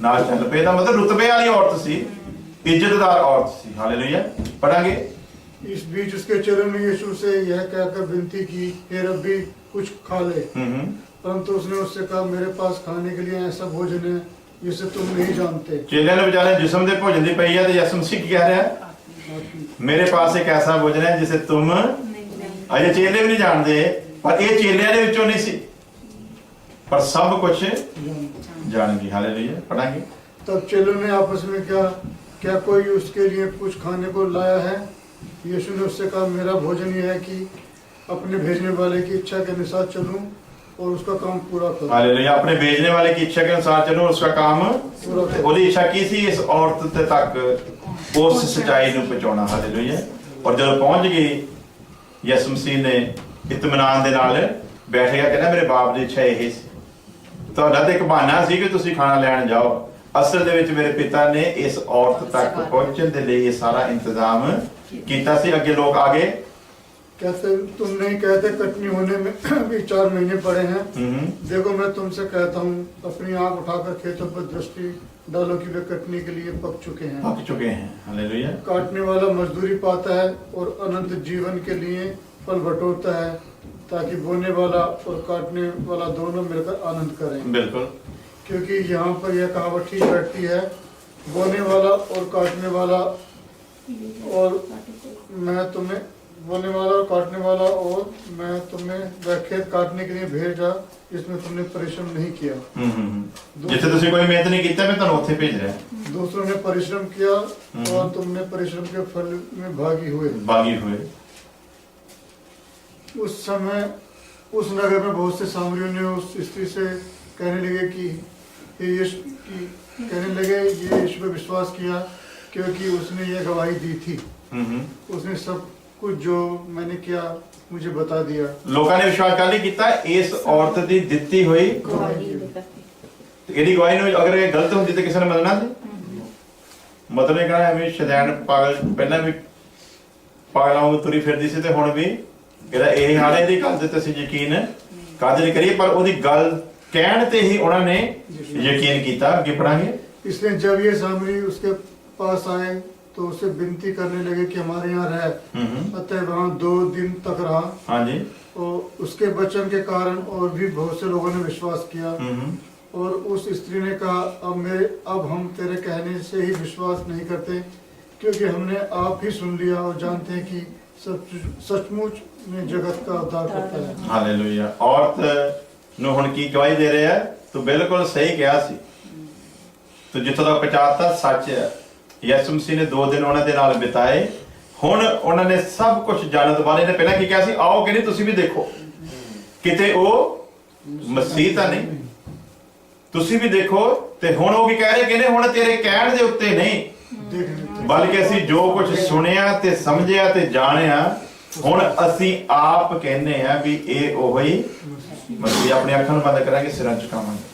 ਨਾਲ ਚੱਲ ਪਏ ਦਾ ਮਤਲਬ ਰੁਤਬੇ ਵਾਲੀ ਔਰਤ ਸੀ ਇੱਜ਼ਤਦਾਰ ਔਰਤ ਸੀ ਹਾਲੇਲੂਇਆ ਪੜਾਂਗੇ इस बीच उसके चरण में यीशु से यह कहकर विनती की हे रब्बी कुछ खा ले ਹੂੰ ਹੂੰ परंतु उसने उससे कहा मेरे पास खाने के लिए ऐसा भोजन है जिसे तुम नहीं जानते ਚੇਲਿਆਂ ਨੇ ਵਿਚਾਰੇ ਜਿਸਮ ਦੇ ਭੋਜਨ ਦੀ ਪਈ ਆ ਤੇ ਯਿਸੂ ਮਸੀਹ ਕੀ ਕਹਿ ਰਿਹਾ ਮੇਰੇ ਪਾਸ ਇੱਕ ਐਸਾ ਭੋਜਨ ਹੈ ਜਿਸੇ ਤੁਮ ਅਜੇ ਚੇਲੇ ਵੀ ਨਹੀਂ ਜਾਣਦੇ ਪਰ ਇਹ ਚੇਲਿਆਂ ਦੇ ਵਿੱਚੋਂ ਨਹੀਂ ਸੀ ਪਰ ਸਭ ਕੁਝ जानते ਜਾਣਗੇ ਹਾਲੇਲੂਇਆ ਪੜਾਂਗੇ तब चेलों ने आपस में क्या क्या कोई उसके लिए कुछ खाने को लाया है यीशु ने उससे कहा मेरा भोजन ये है कि अपने भेजने वाले की इच्छा के अनुसार चलूं और उसका काम पूरा करूं ਹਾਲੇਲੂਇਆ ਆਪਣੇ भेजने वाले की इच्छा के अनुसार चलो उसका काम पूरा करूं ਉਹਦੀ ਇੱਛਾ ਕੀ ਸੀ ਇਸ ਔਰਤ ਤੇ ਤੱਕ ਉਸ ਸਚਾਈ ਨੂੰ ਪਹੁੰਚਾਉਣਾ ਹਾਲੇਲੂਇਆ ਔਰ ਜਦੋਂ ਪਹੁੰਚ ਗਈ ਯਿਸੂ ਮਸੀਹ ਨੇ ਇਤਮਾਨਾਨ ਦੇ ਨਾਲ ਬੈਠ ਗਿਆ ਕਹਿੰਦਾ ਮੇਰੇ ਬਾਪ ਦੀ ਇੱਛਾ ਇਹ ਸੀ ਤੁਹਾਡਾ ਤੇ ਇੱਕ ਬਹਾਨਾ ਸੀ ਕਿ ਤੁਸੀਂ ਖਾਣਾ ਲੈਣ ਜਾਓ ਅਸਲ ਦੇ ਵਿੱਚ ਮੇਰੇ ਪਿਤਾ ਨੇ ਇਸ ਔਰਤ ਤੱਕ ਪਹੁੰਚਣ ਦੇ ਲਈ ਇਹ ਸਾਰਾ ਇੰਤਜ਼ਾਮ ਕੀਤਾ ਸੀ ਅੱਗੇ ਲੋਕ ਆ ਗਏ कहते तुम नहीं कहते कटनी होने में भी चार महीने पड़े हैं ਹੂੰ देखो मैं तुमसे कहता हूँ अपनी आंख उठाकर खेतों पर दृष्टि डालो कि वे कटने के लिए पक चुके हैं ਪੱਕ ਚੁੱਕੇ हैं ਹਾਲੇਲੂਇਆ काटने वाला मजदूरी पाता है और अनंत जीवन के लिए फल बटोरता है ताकि बोने वाला और काटने वाला दोनों मिलकर आनंद करें ਬਿਲਕੁਲ क्योंकि यहाँ पर यह कहावत ठीक बैठती है बोने वाला और काटने वाला और मैं तुम्हें बोने वाला और काटने वाला और मैं तुम्हें वह खेत काटने के लिए भेजा जिसमें तुमने परिश्रम नहीं किया ਹੂੰ ਹੂੰ ਹੂੰ। ਜਿੱਥੇ ਤੁਸੀਂ ਕੋਈ ਮਿਹਨਤ ਨਹੀਂ ਕੀਤਾ ਮੈਂ ਤੁਹਾਨੂੰ ਉੱਥੇ ਭੇਜ ਰਿਹਾ दूसरों ने परिश्रम किया और तुमने परिश्रम के फल में भागी हुए ਬਾਗੀ ਹੋਏ उस समय उस नगर में बहुत से सामरियों ने उस स्त्री से कहने लगे कि ये यीशु की कहने लगे ये यीशु पे विश्वास किया क्योंकि उसने ये गवाही दी थी ਹੂੰ ਹੂੰ उसने सब कुछ जो मैंने किया मुझे बता दिया ਲੋਕਾਂ ਨੇ ਵਿਸ਼ਵਾਸ ਕਰ ਲਈ ਕੀਤਾ ਇਸ ਔਰਤ ਦੀ ਦਿੱਤੀ ਹੋਈ ਤੇ ਇਹਦੀ ਗਵਾਹੀ ਨੂੰ ਅਗਰ ਇਹ ਗਲਤ ਹੁੰਦੀ ਤਾਂ ਕਿਸੇ ਨੇ ਮੰਨਣਾ ਸੀ ਮਤਲਬ ਇਹ ਕਹਣਾ ਐਵੇਂ ਸ਼ੈਤਾਨ ਪਾਗਲ ਪਹਿਲਾਂ ਵੀ ਪਾਗਲਾਂ ਵਾਂਗ ਤੁਰੀ ਫਿਰਦੀ ਸੀ ਤੇ ਹੁਣ ਵੀ ਇਹਦਾ ਇਹ ਹਾਲ ਹੈ ਇਹਦੀ ਗੱਲ ਤੇ ਅਸੀਂ ਯਕੀਨ ਕਾਦਰ ਨਹੀਂ ਕਰੀਏ ਪਰ ਉਹਦੀ ਗੱਲ ਕਹਿਣ ਤੇ ਹੀ ਉਹਨਾਂ ਨੇ ਯਕੀਨ ਕੀਤਾ ਅੱਗੇ ਪੜਾਂਗੇ इसलिए जब ये सामरी उसके पास आए तो उससे विनती करने लगे कि हमारे यहाँ रह ਹੂੰ ਹੂੰ अतः वहाँ दो दिन तक रहा ਹਾਂਜੀ और उसके वचन के कारण और भी बहुत से लोगों ने विश्वास किया ਹੂੰ ਹੂੰ और उस स्त्री ने कहा अब मेरे अब हम तेरे कहने से ही विश्वास नहीं करते क्योंकि हमने आप ही सुन लिया और जानते हैं कि ਸੱਚਮੁੱਚ ਨੇ ਜਗਤ ਦਾ ਆਧਾਰ ਕਰਤਾ ਹੈ। ਹਾਲੇਲੂਇਆ। ਔਰਤ ਨੂੰ ਹੁਣ ਕੀ ਗਵਾਹੀ ਦੇ ਰਿਹਾ ਹੈ? ਤੂੰ ਬਿਲਕੁਲ ਸਹੀ ਕਿਹਾ ਸੀ। ਤੂੰ ਜਿੱਥੋਂ ਦਾ ਪਛਾਤਾ ਸੱਚ ਹੈ। ਯਿਸੂ ਮਸੀਹ ਨੇ 2 ਦਿਨ ਉਹਨਾਂ ਦੇ ਨਾਲ ਬਿਤਾਏ। ਹੁਣ ਉਹਨਾਂ ਨੇ ਸਭ ਕੁਝ ਜਾਣਨ ਵਾਲੇ ਨੇ। ਪਹਿਲਾਂ ਕੀ ਕਿਹਾ ਸੀ? ਆਓ ਕਹਿੰਦੇ ਤੁਸੀਂ ਵੀ ਦੇਖੋ। ਕਿਤੇ ਉਹ ਮਸੀਹ ਤਾਂ ਨਹੀਂ। ਤੁਸੀਂ ਵੀ ਦੇਖੋ। ਤੇ ਹੁਣ ਉਹ ਕੀ ਕਹਿ ਰਹੇ? ਕਹਿੰਦੇ ਹੁਣ ਤੇਰੇ ਕਹਿਣ ਦੇ ਉੱਤੇ ਨਹੀਂ। ਬਲਕਿ ਅਸੀਂ ਜੋ ਕੁਝ ਸੁਣਿਆ ਤੇ ਸਮਝਿਆ ਤੇ ਜਾਣਿਆ ਹੁਣ ਅਸੀਂ ਆਪ ਕਹਿੰਦੇ ਆ ਵੀ ਇਹ ਉਹੀ ਮਸੀਹ ਆਪਣੀ ਅੱਖਾਂ ਨੂੰ ਬੰਦ ਕਰਾਂਗੇ ਸਿਰਾਂ ਝੁਕਾਵਾਂਗੇ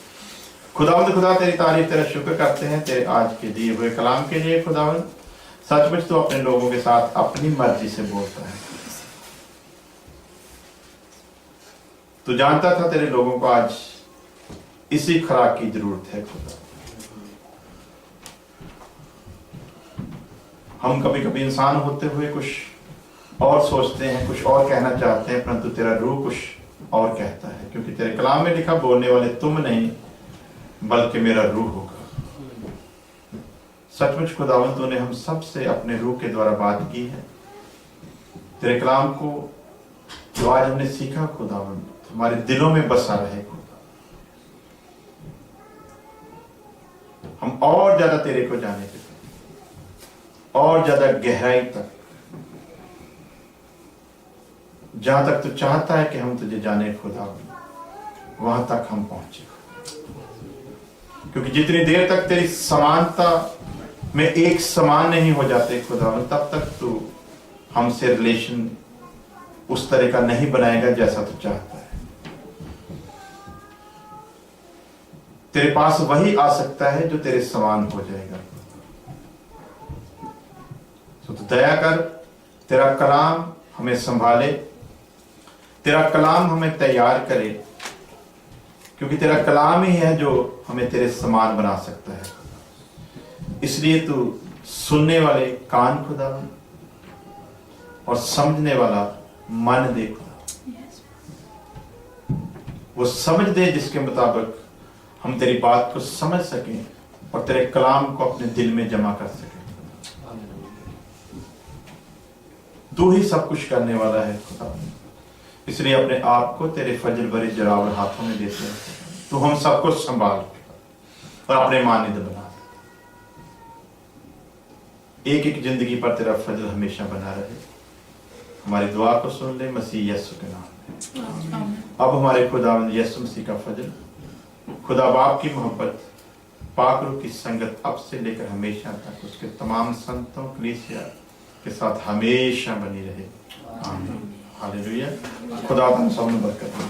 खुदावंद खुदा तेरी तारीफ तेरा शुक्र करते हैं तेरे आज के दिए हुए कलाम के लिए खुदावंद सचमुच तो अपने लोगों के साथ अपनी मर्जी से बोलता है तू जानता था तेरे लोगों को आज इसी खुराक की जरूरत है खुदा हम कभी कभी इंसान होते हुए कुछ और सोचते हैं, कुछ और कहना चाहते हैं, परंतु तेरा रूह कुछ और कहता है, क्योंकि तेरे कलाम में लिखा बोलने वाले तुम नहीं, बल्कि मेरा रूह होगा। सचमुच खुदावन, तूने हम सबसे अपने रूह के द्वारा बात की है। तेरे कलाम को जो आज हमने सीखा, खुदावन, हमारे दिलों में बसा रहे हम और ज़्यादा तेरे को जाने के और ज़्यादा गहराई तक। जहाँ तक तू चाहता है कि हम तुझे जाने खुदा वहाँ तक हम पहुँचे। क्योंकि जितनी देर तक तेरी समानता में एक समान नहीं हो जाते खुदा तब तक तू हमसे रिलेशन उस तरह का नहीं बनाएगा जैसा तू चाहता है। तेरे पास वही आ सकता है जो तेरे समान हो जाएगा। तो दया कर, तेरा कलाम हमें संभाले, तेरा कलाम हमें तैयार करे, क्योंकि तेरा कलाम ही है जो हमें तेरे समान बना सकता है। इसलिए तू सुनने वाले कान खुदा और समझने वाला मन दे खुदा वो समझ दे जिसके मुताबिक हम तेरी बात को समझ सकें और तेरे कलाम को अपने दिल में जमा कर सकें। तू ही सब कुछ करने वाला है इसलिए अपने आप को तेरे फजल भरे जरावर हाथों में देते हैं। तू हम सबको संभाल और अपने मानिंद बना एक एक ज़िंदगी पर तेरा फजल हमेशा बना रहे। हमारी दुआ को सुन ले मसीह यस्सु के नाम अब हमारे खुदा यस्सु मसीह का फजल। खुदा बाप की मोहब्बत पाकरू की संगत अब से लेकर हमेशा तक उसके तमाम संतों कलीसिया के साथ हमेशा बनी रहे आमीन हालेलुया खुदा तुम सब में बरकत दे